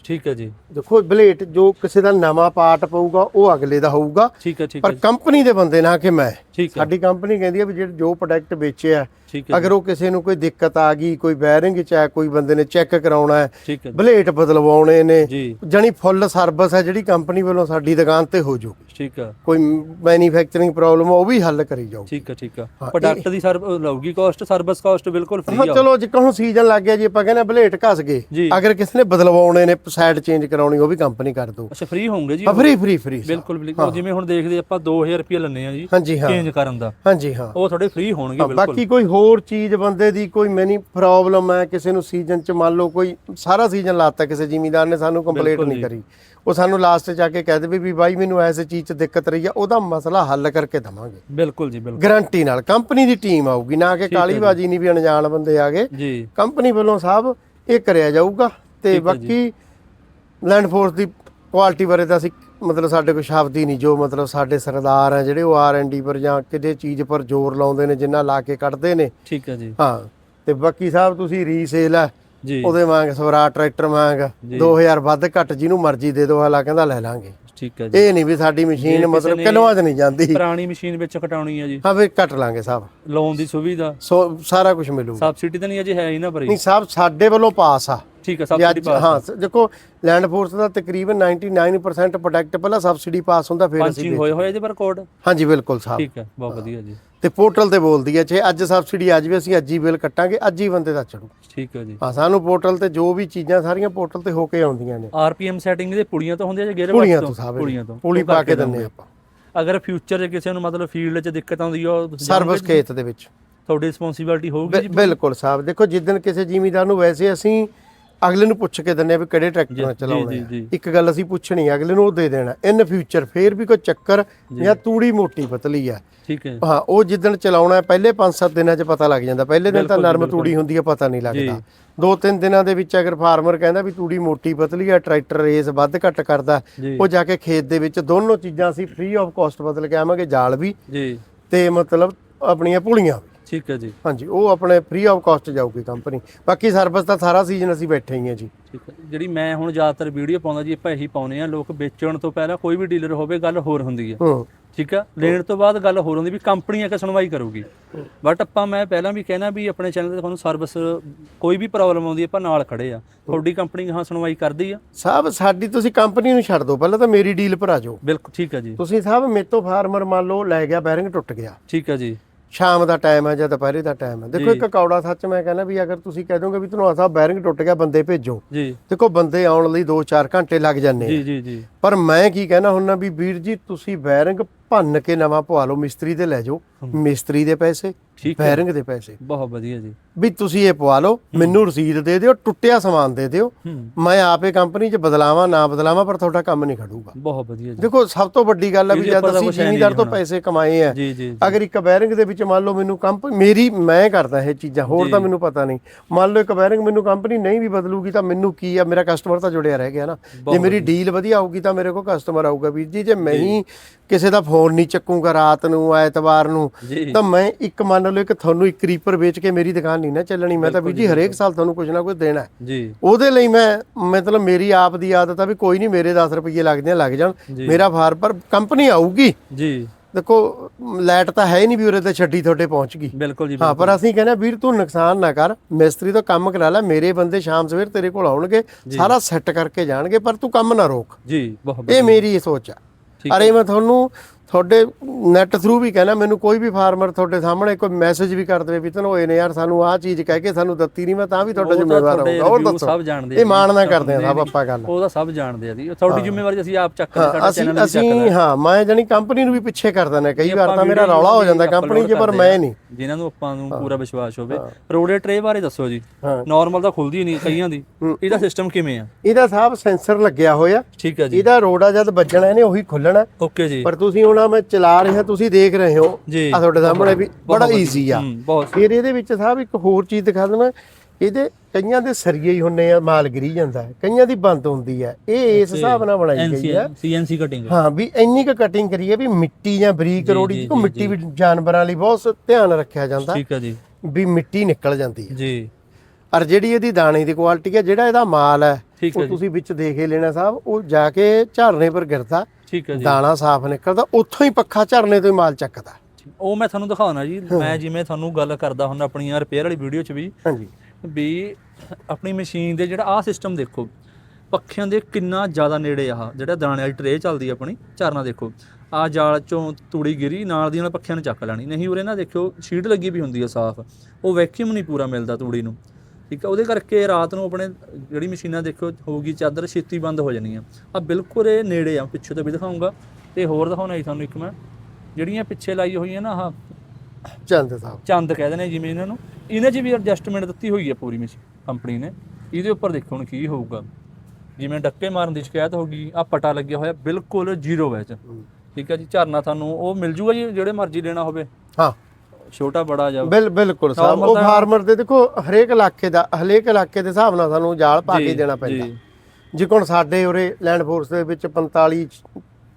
[SPEAKER 2] ਠੀਕ ਹੈ ਜੀ।
[SPEAKER 1] ਦੇਖੋ ਬਲੇਟ ਜੋ ਕਿਸੇ ਦਾ ਨਵਾਂ ਪਾਰਟ ਪਊਗਾ ਉਹ ਅਗਲੇ ਦਾ ਹੋਊਗਾ।
[SPEAKER 2] ਠੀਕ ਹੈ ਠੀਕ
[SPEAKER 1] ਪਰ
[SPEAKER 2] ਹੈ
[SPEAKER 1] ਕੰਪਨੀ ਦੇ ਬੰਦੇ ਨਾ ਕਿ ਮੈਂ।
[SPEAKER 2] ਹੈ।
[SPEAKER 1] ਸਾਡੀ ਕੰਪਨੀ ਕਹਿੰਦੀ ਆ ਵੀ ਜਿਹੜੇ ਜੋ ਪ੍ਰੋਡਕਟ ਵੇਚਿਆ
[SPEAKER 2] ਠੀਕ ਹੈ
[SPEAKER 1] ਅਗਰ ਉਹ ਕਿਸੇ ਨੂੰ ਕੋਈ ਦਿੱਕਤ ਆ ਗਈ ਕੋਈ ਬੈਰਿੰਗ ਚ ਹੈ ਕੋਈ ਬੰਦੇ ਨੇ ਚੈੱਕ ਕਰਾਉਣਾ ਹੈ ਬਲੇਟ ਬਦਲਵਾਉਣੇ ਨੇ ਜਾਨੀ ਫੁੱਲ ਸਰਵਿਸ ਹੈ ਜਿਹੜੀ ਕੰਪਨੀ ਵੱਲੋਂ ਸਾਡੀ ਦੁਕਾਨ ਤੇ ਹੋ ਜਾਊਗੀ।
[SPEAKER 2] ਠੀਕ ਹੈ।
[SPEAKER 1] ਕੋਈ ਮੈਨੂਫੈਕਚਰਿੰਗ ਪ੍ਰੋਬਲਮ ਉਹ ਵੀ ਹੱਲ ਕਰੀ ਜਾਊਗੀ।
[SPEAKER 2] ਠੀਕ ਹੈ ਠੀਕ ਹੈ। ਪ੍ਰੋਡਕਟ ਦੀ ਸਰਵ ਲਊਗੀ ਕਾਸਟ ਸਰਵਿਸ ਕਾਸਟ ਬਿਲਕੁਲ ਫ੍ਰੀ ਆ।
[SPEAKER 1] ਚਲੋ ਜੇ ਕਹੋ ਸੀਜ਼ਨ ਲੱਗ ਗਿਆ ਜੀ ਆਪਾਂ ਕਹਿੰਦੇ ਬਲੇਟ ਘਸ ਗਏ। ਅਗਰ ਕਿਸੇ ਨੇ ਬਦਲਵਾਉਣੇ ਨੇ ਸਾਈਡ ਚੇਂਜ ਕਰਾਉਣੀ ਉਹ ਵੀ ਕੰਪਨੀ ਕਰ ਦੂ
[SPEAKER 2] ਅੱਛਾ ਫ੍ਰੀ ਹੋਣਗੇ ਜੀ
[SPEAKER 1] ਫ੍ਰੀ ਫ੍ਰੀ ਫ੍ਰੀ
[SPEAKER 2] ਬਿਲਕੁਲ ਬਿਲਕੁਲ। ਜਿਵੇਂ ਹੁਣ ਦੇਖਦੇ ਆਪਾਂ 2000 ਰੁਪਏ ਲੈਣੇ ਆ ਜੀ ਚੇਂਜ ਕਰਨ ਦਾ।
[SPEAKER 1] ਹਾਂਜੀ ਹਾਂ।
[SPEAKER 2] ਉਹ ਤੁਹਾਡੇ ਫ੍ਰੀ ਹੋਣਗੇ ਬਿਲਕੁਲ
[SPEAKER 1] ਬਾਕੀ ਕੋਈ ਹੋਰ ਚੀਜ਼ ਬੰਦੇ ਦੀ ਕੋਈ ਮੈਨੀ ਪ੍ਰੋਬਲਮ ਹੈ ਕਿਸੇ ਨੂੰ ਸੀਜ਼ਨ ਚ ਮੰਨ ਲਓ ਕੋਈ ਸਾਰਾ ਸੀਜ਼ਨ ਲਾਤਾ ਕਿਸੇ ਜ਼ਿਮੀਂਦਾਰ ਨੇ ਸਾਨੂੰ ਕੰਪਲੀਟ ਨਹੀਂ। ਕਰੀ। ਉਹ ਸਾਨੂੰ ਲਾਸਟ ਚ ਆ ਕੇ ਕਹਿ ਦੇਵੇ ਵੀ ਬਾਈ ਮੈਨੂੰ ਐਸੇ ਚੀਜ਼ ਚ ਦਿੱਕਤ ਰਹੀ ਆ ਉਹਦਾ ਮਸਲਾ ਹੱਲ ਕਰਕੇ ਦਵਾਂਗੇ।
[SPEAKER 2] ਬਿਲਕੁਲ ਜੀ ਬਿਲਕੁਲ।
[SPEAKER 1] ਗਾਰੰਟੀ ਨਾਲ ਕੰਪਨੀ ਦੀ ਟੀਮ ਆਊਗੀ ਨਾ ਕਿ ਕਾਲੀ ਬਾਜੀ ਨਹੀਂ ਵੀ ਅਣਜਾਣ ਬੰਦੇ ਆ ਗਏ।
[SPEAKER 2] ਜੀ।
[SPEAKER 1] ਕੰਪਨੀ ਵੱਲੋਂ ਸਾਹਿਬ ਇਹ ਕਰਿਆ ਜਾਊਗਾ ਤੇ ਬਾਕੀ ਲੈਂਡ ਫੋਰਸ ਦੀ ਕੁਆਲਿਟੀ ਬਾਰੇ ਤਾਂ ਅਸੀਂ ਮਤਲਬ ਸਾਡੇ ਕੋਲ ਸ਼ਬਦ ਹੀ ਨਹੀਂ ਜੋ ਮਤਲਬ ਸਾਡੇ ਸਰਦਾਰ ਆ ਜਿਹੜੇ ਉਹ ਆਰ ਐਨ ਡੀ ਪਰ ਜਾਂ ਕਿਤੇ ਚੀਜ਼ ਪਰ ਜ਼ੋਰ ਲਾਉਂਦੇ ਨੇ ਜਿੰਨਾ ਲਾ ਕੇ ਕੱਢਦੇ ਨੇ।
[SPEAKER 2] ਠੀਕ ਹੈ ਜੀ।
[SPEAKER 1] ਹਾਂ ਤੇ ਬਾਕੀ ਸਾਹਿਬ ਤੁਸੀਂ ਰੀਸੇਲ ਆ
[SPEAKER 2] ਜੀ।
[SPEAKER 1] ਉਹਦੇ ਵਾਂਗ ਸਵਰਾ ਟਰੈਕਟਰ ਵਾਂਗ 2000 ਵੱਧ ਘੱਟ ਜਿਹਨੂੰ ਮਰਜ਼ੀ ਦੇ ਦਿਓ ਹਾਲਾ ਕਹਿੰਦਾ ਲੈ ਲਾਂਗੇ।
[SPEAKER 2] ਠੀਕ ਹੈ ਜੀ।
[SPEAKER 1] ਇਹ ਨਹੀਂ ਵੀ ਸਾਡੀ ਮਸ਼ੀਨ ਮਤਲਬ ਕਿਲੋਆਂ 'ਚ ਨਹੀਂ ਜਾਂਦੀ।
[SPEAKER 2] ਪੁਰਾਣੀ ਮਸ਼ੀਨ ਵਿੱਚ ਕਟਾਉਣੀ ਹੈ ਜੀ।
[SPEAKER 1] ਹਾਂ ਵੀ ਕੱਟ ਲਾਂਗੇ ਸਾਹਿਬ
[SPEAKER 2] ਲੋਨ ਦੀ ਸੁਵਿਧਾ।
[SPEAKER 1] ਸੋ ਸਾਰਾ ਕੁਝ ਮਿਲੂਗਾ।
[SPEAKER 2] ਸਬਸਿਡੀ ਤਾਂ ਨਹੀਂ ਅਜੇ ਹੈ ਹੀ ਨਾ ਭਰੀ।
[SPEAKER 1] ਨਹੀਂ ਸਾਹਿਬ ਸਾਡੇ ਵੱਲੋਂ ਪਾਸ ਆ।
[SPEAKER 2] ਠੀਕ ਹੈ ਸਬਸਿਡੀ
[SPEAKER 1] ਅੱਜ ਹਾਂ ਦੇਖੋ ਲੈਂਡ ਫੋਰਸ ਦਾ ਤਕਰੀਬਨ 99% ਪ੍ਰੋਡਕਟ ਪਹਿਲਾਂ ਸਬਸਿਡੀ ਪਾਸ ਹੁੰਦਾ ਫਿਰ ਅਸੀਂ
[SPEAKER 2] ਪੰਚਿੰਗ ਹੋਏ ਹੋਏ ਇਹਦੇ ਪਰ ਕੋਡ
[SPEAKER 1] ਹਾਂਜੀ ਬਿਲਕੁਲ ਸਾਹਿਬ।
[SPEAKER 2] ਠੀਕ ਹੈ ਬਹੁਤ ਵਧੀਆ ਜੀ।
[SPEAKER 1] ਤੇ ਪੋਰਟਲ ਤੇ ਬੋਲਦੀ ਹੈ ਜੇ ਅੱਜ ਸਬਸਿਡੀ ਆ ਜਾਵੇ ਅਸੀਂ ਅੱਜ ਹੀ ਬਿੱਲ ਕੱਟਾਂਗੇ ਅੱਜ ਹੀ ਬੰਦੇ ਦਾ ਚੜੂ।
[SPEAKER 2] ਠੀਕ ਹੈ ਜੀ।
[SPEAKER 1] ਹਾਂ ਸਾਨੂੰ ਪੋਰਟਲ ਤੇ ਜੋ ਵੀ ਚੀਜ਼ਾਂ ਸਾਰੀਆਂ ਪੋਰਟਲ ਤੇ ਹੋ ਕੇ ਆਉਂਦੀਆਂ ਨੇ।
[SPEAKER 2] ਆਰਪੀਐਮ ਸੈਟਿੰਗ ਦੇ ਪੁੜੀਆਂ ਤੋਂ ਹੁੰਦੀਆਂ ਜਾਂ ਗੇਅਰ
[SPEAKER 1] ਪੁਲੀਆਂ ਤੋਂ?
[SPEAKER 2] ਪੁੜੀਆਂ ਤੋਂ। ਉਹ
[SPEAKER 1] ਪਾ ਕੇ ਦਿੰਨੇ ਆਪਾਂ।
[SPEAKER 2] ਅਗਰ ਫਿਊਚਰ 'ਚ ਕਿਸੇ ਨੂੰ ਮਤਲਬ ਫੀਲਡ 'ਚ ਦਿੱਕਤ ਆਉਂਦੀ ਆ ਤੁਸੀਂ
[SPEAKER 1] ਸਰਵਿਸ ਖੇਤ ਦੇ ਵਿੱਚ।
[SPEAKER 2] ਤੁਹਾਡੀ ਰਿਸਪੌਂਸਿਬਿਲਟੀ ਹੋਊਗੀ
[SPEAKER 1] ਬਿਲਕੁਲ ਸਾਹਿਬ। ਦੇਖੋ ਜਿੱਦਨ ਕਿਸੇ ਜ਼ਿਮੀਦਾਰ ਨੂੰ ਵੈਸੇ ਅਸੀਂ ਅਗਲੇ ਨੂੰ ਪੁੱਛ ਕੇ ਦਿੰਨੇ ਆ ਵੀ ਕਿਹੜੇ ਟਰੈਕਟਰ ਨਾਲ ਚਲਾਉਣੇ ਆ। ਇੱਕ ਗੱਲ ਅਸੀਂ ਪੁੱਛਣੀ ਆ, ਅਗਲੇ ਨੂੰ ਉਹ ਦੇ ਦੇਣਾ। ਇਨ ਫਿਊਚਰ ਫੇਰ ਵੀ ਕੋਈ ਚੱਕਰ ਜਾਂ। ਤੂੜੀ ਮੋਟੀ ਪਤਲੀ ਆ।
[SPEAKER 2] ਠੀਕ ਹੈ।
[SPEAKER 1] ਹਾਂ ਉਹ ਜਿੱਦਣ ਚਲਾਉਣਾ ਹੈ ਪਹਿਲੇ 5-7 ਦਿਨਾਂ 'ਚ ਪਤਾ ਲੱਗ ਜਾਂਦਾ। ਪਹਿਲੇ ਦਿਨ ਤਾਂ ਨਰਮ ਤੂੜੀ ਹੁੰਦੀ ਹੈ ਪਤਾ ਨਹੀਂ ਲੱਗਦਾ। ਦੋ ਤਿੰਨ ਦਿਨਾਂ ਦੇ ਵਿੱਚ ਅਗਰ ਫਾਰਮਰ ਕਹਿੰਦਾ ਵੀ ਤੂੜੀ ਮੋਟੀ ਪਤਲੀ ਆ ਟਰੈਕਟਰ ਰੇਸ ਵੱਧ ਘੱਟ ਕਰਦਾ। ਉਹ ਜਾ ਕੇ ਖੇਤ ਦੇ ਵਿੱਚ ਦੋਨੋਂ ਚੀਜ਼ਾਂ ਅਸੀਂ ਫ੍ਰੀ ਆਫ ਕਾਸਟ ਬਦਲ ਕੇ ਆਵਾਂਗੇ ਜਾਲ ਵੀ
[SPEAKER 2] ਜੀ।
[SPEAKER 1] ਤੇ ਮਤਲਬ ਆਪਣੀਆਂ ਪੁਲੀਆਂ
[SPEAKER 2] ਠੀਕ ਹੈ ਜੀ।
[SPEAKER 1] ਹਾਂਜੀ ਉਹ ਆਪਣੇ ਫ੍ਰੀ ਆਫ ਕਾਸਟ ਜਾਊਗੀ ਕੰਪਨੀ ਬਾਕੀ ਸਰਵਿਸ ਤਾਂ ਸਾਰਾ ਸੀਜ਼ਨ ਅਸੀਂ ਬੈਠੇ ਹੀ ਹਾਂ ਜੀ।
[SPEAKER 2] ਠੀਕ ਹੈ। ਜਿਹੜੀ ਮੈਂ ਹੁਣ ਜ਼ਿਆਦਾਤਰ ਵੀਡੀਓ ਪਾਉਂਦਾ ਜੀ ਆਪਾਂ ਇਹੀ ਪਾਉਨੇ ਆ ਲੋਕ ਵੇਚਣ ਤੋਂ ਪਹਿਲਾਂ ਕੋਈ ਵੀ ਡੀਲਰ ਹੋਵੇ ਗੱਲ ਹੋਰ ਹੁੰਦੀ ਹੈ।
[SPEAKER 1] ਹੂੰ।
[SPEAKER 2] ਠੀਕ ਆ ਲੈਣ ਤੋਂ ਬਾਅਦ ਗੱਲ ਹੋਰ ਹੁੰਦੀ ਵੀ ਕੰਪਨੀ ਆ ਕੇ ਸੁਣਵਾਈ ਕਰੂਗੀ। ਬਟ ਆਪਾਂ ਮੈਂ ਪਹਿਲਾਂ ਵੀ ਕਹਿਣਾ ਵੀ ਆਪਣੇ ਚੈਨਲ ਤੇ ਤੁਹਾਨੂੰ ਸਰਵਿਸ ਕੋਈ ਵੀ ਪ੍ਰੋਬਲਮ ਆਉਂਦੀ ਆਪਾਂ ਨਾਲ ਖੜੇ ਆ ਤੁਹਾਡੀ ਕੰਪਨੀ ਹਾਂ ਸੁਣਵਾਈ ਕਰਦੀ ਆ।
[SPEAKER 1] ਸਾਹਿਬ ਸਾਡੀ ਤੁਸੀਂ ਕੰਪਨੀ ਨੂੰ ਛੱਡ ਦਿਓ ਪਹਿਲਾਂ ਤਾਂ ਮੇਰੀ ਡੀਲ ਪਰ ਆ ਜਾਓ
[SPEAKER 2] ਬਿਲਕੁਲ ਠੀਕ ਹੈ ਜੀ।
[SPEAKER 1] ਤੁਸੀਂ ਸਾਹਿਬ ਮੇਤੋਂ ਫਾਰਮਰ ਮੰਨ ਲਓ ਲੈ ਗਿਆ ਬੈਰਿੰਗ ਟੁੱਟ ਗਿਆ।
[SPEAKER 2] ਠੀਕ ਹੈ ਜੀ।
[SPEAKER 1] ਸ਼ਾਮ ਦਾ ਟਾਈਮ ਹੈ ਜਾਂ ਦੁਪਹਿਰੇ ਦਾ ਟਾਈਮ ਹੈ। ਦੇਖੋ ਇੱਕ ਕੌੜਾ ਸੱਚ ਮੈਂ ਕਹਿੰਦਾ ਵੀ ਅਗਰ ਤੁਸੀਂ ਕਹਿ ਦੋਗੇ ਵੀ ਧਨੋਆ ਸਾਹਿਬ ਬੈਰਿੰਗ ਟੁੱਟ ਗਿਆ ਬੰਦੇ ਭੇਜੋ।
[SPEAKER 2] ਜੀ।
[SPEAKER 1] ਦੇਖੋ ਬੰਦੇ ਆਉਣ ਲਈ 2-4 ਘੰਟੇ ਲੱਗ ਜਾਂਦੇ
[SPEAKER 2] ਜੀ ਜੀ ਜੀ।
[SPEAKER 1] ਪਰ ਮੈਂ ਕੀ ਕਹਿਣਾ ਹੁੰਨਾ ਵੀ ਵੀਰ ਜੀ ਤੁਸੀਂ ਬੈਰਿੰਗ ਭੰਨ ਕੇ ਨਵਾਂ ਪਵਾ ਲਓ ਮਿਸਤਰੀ ਦੇ ਲੈ ਜਾਓ। ਮਿਸਤਰੀ ਦੇ ਪੈਸੇ
[SPEAKER 2] ਠੀਕ ਹੈ
[SPEAKER 1] ਬੈਰਿੰਗ ਦੇ ਪੈਸੇ।
[SPEAKER 2] ਬਹੁਤ ਵਧੀਆ ਜੀ।
[SPEAKER 1] ਵੀ ਤੁਸੀਂ ਇਹ ਪਵਾ ਲਓ ਮੈਨੂੰ ਰਸੀਦ ਦੇ ਦਿਓ ਟੁੱਟਿਆ ਸਮਾਨ ਦੇ ਦਿਓ। ਮੈਂ ਆਪੇ ਕੰਪਨੀ 'ਚ ਬਦਲਾਵਾਂ ਨਾ ਬਦਲਾਵਾਂ ਪਰ ਤੁਹਾਡਾ ਕੰਮ ਨਹੀਂ ਖੜੂਗਾ।
[SPEAKER 2] ਬਹੁਤ ਵਧੀਆ ਜੀ।
[SPEAKER 1] ਦੇਖੋ ਸਭ ਤੋਂ ਵੱਡੀ ਗੱਲ ਹੈ ਵੀ ਜਦ ਅਸੀਂ ਜ਼ਿਮੀਂਦਾਰ ਤੋਂ। ਪੈਸੇ ਕਮਾਏ ਆ ਅਗਰ ਇੱਕ ਬੈਰਿੰਗ ਦੇ ਵਿੱਚ ਮੰਨ ਲਓ ਮੈਨੂੰ ਕੰਪ ਮੇਰੀ ਮੈਂ ਕਰਦਾ ਇਹ ਚੀਜ਼ਾਂ ਹੋਰ ਤਾਂ ਮੈਨੂੰ ਪਤਾ ਨਹੀਂ। ਮੰਨ ਲਓ ਇੱਕ ਬੈਰਿੰਗ ਮੈਨੂੰ ਕੰਪਨੀ ਨਹੀਂ ਵੀ ਬਦਲੂਗੀ ਤਾਂ ਮੈਨੂੰ ਕੀ ਆ ਮੇਰਾ ਕਸਟਮਰ ਤਾਂ ਜੁੜਿਆ ਰਹਿ ਗਿਆ ਨਾ। ਜੇ ਮੇਰੀ ਡੀਲ ਵਧੀਆ ਆਊਗੀ ਤਾਂ ਮੇਰੇ ਕੋਲ ਕਸਟਮਰ ਆਊਗਾ ਵੀਰ ਜੀ ਜੇ ਮੈਂ ਹੀ ਕਿਸੇ ਦਾ ਫੋਨ ਨਹੀਂ ਚੱਕੂਗਾ ਰਾਤ ਨੂੰ ਐਤਵਾਰ ਨੂੰ ਤਾਂ ਮੈਂ ਇੱਕ ਮੰਨ ਲਓ ਇੱਕ ਤੁਹਾਨੂੰ ਇੱਕ ਰੀਪਰ ਵੇਚ ਕੇ ਮੇਰੀ ਦੁਕਾਨ ਨਹੀਂ ਨਾ ਚੱਲਣੀ। ਮੈਂ ਤਾਂ ਵੀਰ ਜੀ ਹਰੇਕ ਸਾਲ ਤੁਹਾਨੂੰ ਕੁਝ ਨਾ ਕੁਝ ਦੇਣਾ ਹੈ।
[SPEAKER 2] ਜੀ।
[SPEAKER 1] ਉਹਦੇ ਲਈ ਮੈਂ ਮਤਲਬ ਮੇਰੀ ਆਪ ਦੀ ਆਦਤ ਆ ਵੀ ਕੋਈ ਨਹੀਂ ਮੇਰੇ 10 ਰੁਪਏ ਲੱਗਦੇ ਆ ਲੱਗ ਜਾਣ। ਮੇਰਾ ਫਾਰ ਪਰ ਕੰਪਨੀ ਆਊਗੀ।
[SPEAKER 2] ਜੀ।
[SPEAKER 1] ਦੇਖੋ ਲਾਈਟ ਤਾਂ ਹੈ ਹੀ ਨਹੀਂ ਵੀ ਉਰੇ ਤੇ ਛੱਡੀ ਤੁਹਾਡੇ ਪਹੁੰਚ ਗਈ।
[SPEAKER 2] ਬਿਲਕੁਲ ਜੀ
[SPEAKER 1] ਹਾਂ ਪਰ ਅਸੀਂ ਕਹਿੰਦੇ ਵੀਰ ਤੂੰ ਨੁਕਸਾਨ ਨਾ ਕਰ ਮਿਸਤਰੀ ਤੋਂ ਕੰਮ ਕਰਾ ਲੈ ਮੇਰੇ ਬੰਦੇ ਸ਼ਾਮ ਸਵੇਰ ਤੇਰੇ ਕੋਲ ਆਉਣਗੇ ਸਾਰਾ ਸੈੱਟ ਕਰਕੇ ਜਾਣਗੇ ਪਰ ਤੂੰ ਕੰਮ ਨਾ ਰੋਕ।
[SPEAKER 2] ਜੀ ਬਹੁਤ
[SPEAKER 1] ਇਹ ਮੇਰੀ ਸੋਚ ਆ। ਅਰੇ ਮੈਂ ਤੁਹਾਨੂੰ ਤੁਹਾਡੇ ਨੈਟ ਥਰੂ ਵੀ ਕਹਿਣਾ ਮੈਨੂੰ ਕੋਈ ਵੀ ਫਾਰਮਰ ਤੁਹਾਡੇ ਸਾਹਮਣੇ ਕੋਈ ਮੈਸੇਜ ਵੀ ਕਰ ਦੇਵੇ ਵੀ ਤੈਨੂੰ ਹੋਏ ਨੇ ਯਾਰ ਸਾਨੂੰ ਆਹ ਚੀਜ਼ ਕਹਿ ਕੇ ਸਾਨੂੰ ਦਿੱਤੀ ਨਹੀਂ ਮੈਂ ਤਾਂ ਵੀ ਤੁਹਾਡਾ
[SPEAKER 2] ਉਹ
[SPEAKER 1] ਜ਼ਿੰਮੇਵਾਰ ਰਹੂੰਗਾ ਹੋਰ ਦੱਸੋ।
[SPEAKER 2] ਸਭ ਜਾਣਦੇ ਆ
[SPEAKER 1] ਇਹ ਮਾਣ ਨਾ। ਕਰਦੇ ਆ ਸਭ ਆਪਾਂ ਗੱਲ।
[SPEAKER 2] ਉਹਦਾ ਸਭ ਜਾਣਦੇ ਆ ਜੀ। ਉਹ ਤੁਹਾਡੀ ਜ਼ਿੰਮੇਵਾਰੀ ਅਸੀਂ ਆਪ ਚੱਕ ਲਈ ਸਾਡਾ
[SPEAKER 1] ਅਸੀਂ
[SPEAKER 2] ਚੈਨਲ ਚੱਕ
[SPEAKER 1] ਅਸੀਂ ਹਾਂ ਮੈਂ ਜਾਨੀ ਕੰਪਨੀ ਨੂੰ ਵੀ ਪਿੱਛੇ ਕਰ ਦਿੰਦਾ ਕਈ ਵਾਰ ਤਾਂ ਮੇਰਾ ਰੌਲਾ ਹੋ ਜਾਂਦਾ ਕੰਪਨੀ 'ਚ ਪਰ ਮੈਂ ਨਹੀਂ।
[SPEAKER 2] ਜਿਨ੍ਹਾਂ ਨੂੰ ਆਪਾਂ ਨੂੰ ਪੂਰਾ ਵਿਸ਼ਵਾਸ ਹੋਵੇ। ਰੋਡੇ ਟਰੇ ਬਾਰੇ ਦੱਸੋ ਜੀ।
[SPEAKER 1] ਹਾਂ।
[SPEAKER 2] ਨਾਰਮਲ ਤਾਂ ਖੁੱਲਦੀ ਨਹੀਂ ਕਈਆਂ ਦੀ। ਇਹਦਾ ਸਿਸਟਮ ਕਿਵੇਂ ਆ?
[SPEAKER 1] ਇਹਦਾ ਸਾਹਿਬ ਸੈਂਸਰ ਲੱਗਿਆ ਹੋਇਆ।
[SPEAKER 2] ਠੀਕ ਹੈ ਜੀ।
[SPEAKER 1] ਇਹਦਾ ਰੋੜਾ ਜਦ ਵੱਜਣਾ ਇਹਨੇ ਉਹੀ ਖੁੱਲਣਾ।
[SPEAKER 2] ਓਕੇ ਜੀ।
[SPEAKER 1] ਪਰ ਤੁਸੀਂ ਹੁਣ ਮੈਂ ਚਲਾ ਰਿਹਾ ਤੁਸੀਂ ਦੇਖ ਰਹੇ ਹੋ ਆ ਤੁਹਾਡੇ ਸਾਹਮਣੇ ਵੀ ਬੜਾ ਈਜ਼ੀ ਆ। ਫਿਰ ਇਹਦੇ ਵਿੱਚ ਸਾਹਿਬ ਇੱਕ ਹੋਰ ਚੀਜ਼ ਦਿਖਾ ਦੇਣਾ ਇਹਦੇ ਕਈਆਂ ਦੇ ਸਰੀਏ ਹੀ ਹੁੰਨੇ ਆ ਮਾਲ ਗਿਰੀ ਜਾਂਦਾ ਹੈ ਕਈਆਂ ਦੀ ਬੰਦ ਹੁੰਦੀ ਹੈ। ਇਹ ਇਸ ਹਿਸਾਬ ਨਾਲ ਬਣਾਈ ਗਈ ਹੈ
[SPEAKER 2] ਸੀਐਨਸੀ ਕਟਿੰਗ
[SPEAKER 1] ਹਾਂ ਵੀ ਇੰਨੀ ਕੁ ਕਟਿੰਗ ਕਰੀਏ ਵੀ ਮਿੱਟੀ ਜਾਂ ਬਰੀਕ ਰੋੜੀ ਕੋ ਮਿੱਟੀ ਵੀ ਜਾਨਵਰਾਂ ਲਈ ਬਹੁਤ ਧਿਆਨ ਰੱਖਿਆ ਜਾਂਦਾ
[SPEAKER 2] ਠੀਕ ਹੈ ਜੀ।
[SPEAKER 1] ਵੀ ਮਿੱਟੀ ਨਿਕਲ ਜਾਂਦੀ ਹੈ।
[SPEAKER 2] ਜੀ।
[SPEAKER 1] ਔਰ ਜਿਹੜੀ ਇਹਦੀ ਦਾਣੇ ਦੀ ਕੁਆਲਿਟੀ ਹੈ ਜਿਹੜਾ ਇਹਦਾ ਮਾਲ ਹੈ ਉਹ ਤੁਸੀਂ ਵਿੱਚ ਦੇਖ ਹੀ ਲੈਣਾ ਸਾਹਿਬ ਉਹ ਜਾ ਕੇ ਝਰਨੇ ਪਰ ਗਿਰਦਾ
[SPEAKER 2] ਠੀਕ ਹੈ ਜੀ।
[SPEAKER 1] ਦਾਣਾ ਸਾਫ਼ ਨਿਕਲਦਾ ਉੱਥੋਂ ਹੀ ਪੱਖਾ ਝਰਨੇ ਤੋਂ ਹੀ ਮਾਲ ਚੱਕਦਾ।
[SPEAKER 2] ਉਹ ਮੈਂ ਤੁਹਾਨੂੰ ਦਿਖਾਉਣਾ ਜੀ ਮੈਂ ਜਿਵੇਂ ਤੁਹਾਨੂੰ ਗੱਲ ਕਰਦਾ ਹੁੰਦਾ ਆਪਣੀਆਂ ਰਿਪੇਅਰ ਵਾਲੀ ਵੀਡੀਓ 'ਚ ਵੀ
[SPEAKER 1] ਹਾਂਜੀ।
[SPEAKER 2] ਵੀ ਆਪਣੀ ਮਸ਼ੀਨ ਦੇ ਜਿਹੜਾ ਆਹ ਸਿਸਟਮ ਦੇਖੋ ਪੱਖਿਆਂ ਦੇ ਕਿੰਨਾ ਜ਼ਿਆਦਾ ਨੇੜੇ ਆ ਜਿਹੜਾ ਦਾਣੇ ਵਾਲੀ ਟਰੇ ਚੱਲਦੀ ਆ ਆਪਣੀ ਝਰਨਾ ਦੇਖੋ। ਆ ਜਾਲ ਚੋਂ ਤੂੜੀ ਗਿਰੀ ਨਾਲ ਦੀ ਨਾਲ ਪੱਖਿਆਂ ਨੇ ਚੱਕ ਲੈਣੀ। ਨਹੀਂ ਉਰੇ ਨਾ ਦੇਖਿਓ ਸ਼ੀਟ ਲੱਗੀ ਵੀ ਹੁੰਦੀ ਆ ਸਾਫ਼। ਉਹ ਵੈਕਿਊਮ ਨਹੀਂ ਪੂਰਾ ਮਿਲਦਾ ਤੂੜੀ ਨੂੰ। ਠੀਕ ਆ? ਉਹਦੇ ਕਰਕੇ ਰਾਤ ਨੂੰ ਆਪਣੇ ਜਿਹੜੀ ਮਸ਼ੀਨਾਂ ਦੇਖੋ ਹੋਊਗੀ ਚਾਦਰ ਛੇਤੀ ਬੰਦ ਹੋ ਜਾਣੀ ਆ ਆ ਬਿਲਕੁਲ ਇਹ ਨੇੜੇ ਆ ਪਿੱਛੇ ਤੋਂ ਵੀ ਦਿਖਾਉਂਗਾ। ਤੇ ਹੋਰ ਦਿਖਾਉਣਾ ਜੀ ਤੁਹਾਨੂੰ ਇੱਕ ਮੈਂ। ਜਿਹੜੀਆਂ ਪਿੱਛੇ ਲਾਈ ਹੋਈਆਂ ਨਾ ਆਹ
[SPEAKER 1] ਚੰਦ ਸਾਹਿਬ।
[SPEAKER 2] ਚੰਦ ਕਹਿੰਦੇ ਨੇ ਜਿਵੇਂ ਇਹਨਾਂ ਨੂੰ। ਇਹਨਾਂ 'ਚ ਵੀ ਐਡਜਸਟਮੈਂਟ ਦਿੱਤੀ ਹੋਈ ਹੈ ਪੂਰੀ ਮਸ਼ੀਨ ਕੰਪਨੀ ਨੇ। ਇਹਦੇ ਉੱਪਰ ਦੇਖੋ ਹੁਣ ਕੀ ਹੋਊਗਾ। ਜਿਵੇਂ ਡੱਕੇ ਮਾਰਨ ਦੀ ਸ਼ਿਕਾਇਤ ਹੋਗੀ ਆ ਪਟਾ ਲੱਗਿਆ ਹੋਇਆ ਬਿਲਕੁਲ ਜ਼ੀਰੋ ਵਿੱਚ। ਠੀਕ ਹੈ ਜੀ ਝਰਨਾ ਤੁਹਾਨੂੰ ਉਹ ਮਿਲ ਜੂਗਾ ਜੀ ਜਿਹੜੇ ਮਰਜ਼ੀ ਲੈਣਾ ਹੋਵੇ।
[SPEAKER 1] ਹਾਂ।
[SPEAKER 2] ਛੋਟਾ ਬੜਾ ਜਾਂ
[SPEAKER 1] ਬਿਲ ਬਿਲਕੁਲ ਸਾਹਿਬ ਉਹ ਫਾਰਮਰ ਦੇ ਦੇਖੋ ਹਰੇਕ ਇਲਾਕੇ ਦਾ ਹਰੇਕ ਇਲਾਕੇ ਦੇ ਹਿਸਾਬ ਨਾਲ ਸਾਨੂੰ ਜਾਲ ਪਾ ਕੇ ਦੇਣਾ ਪੈਂਦਾ।
[SPEAKER 2] ਜੀ।
[SPEAKER 1] ਜੇ ਹੁਣ ਸਾਡੇ ਉਰੇ ਲੈਂਡ ਫੋਰਸ ਦੇ ਵਿੱਚ 45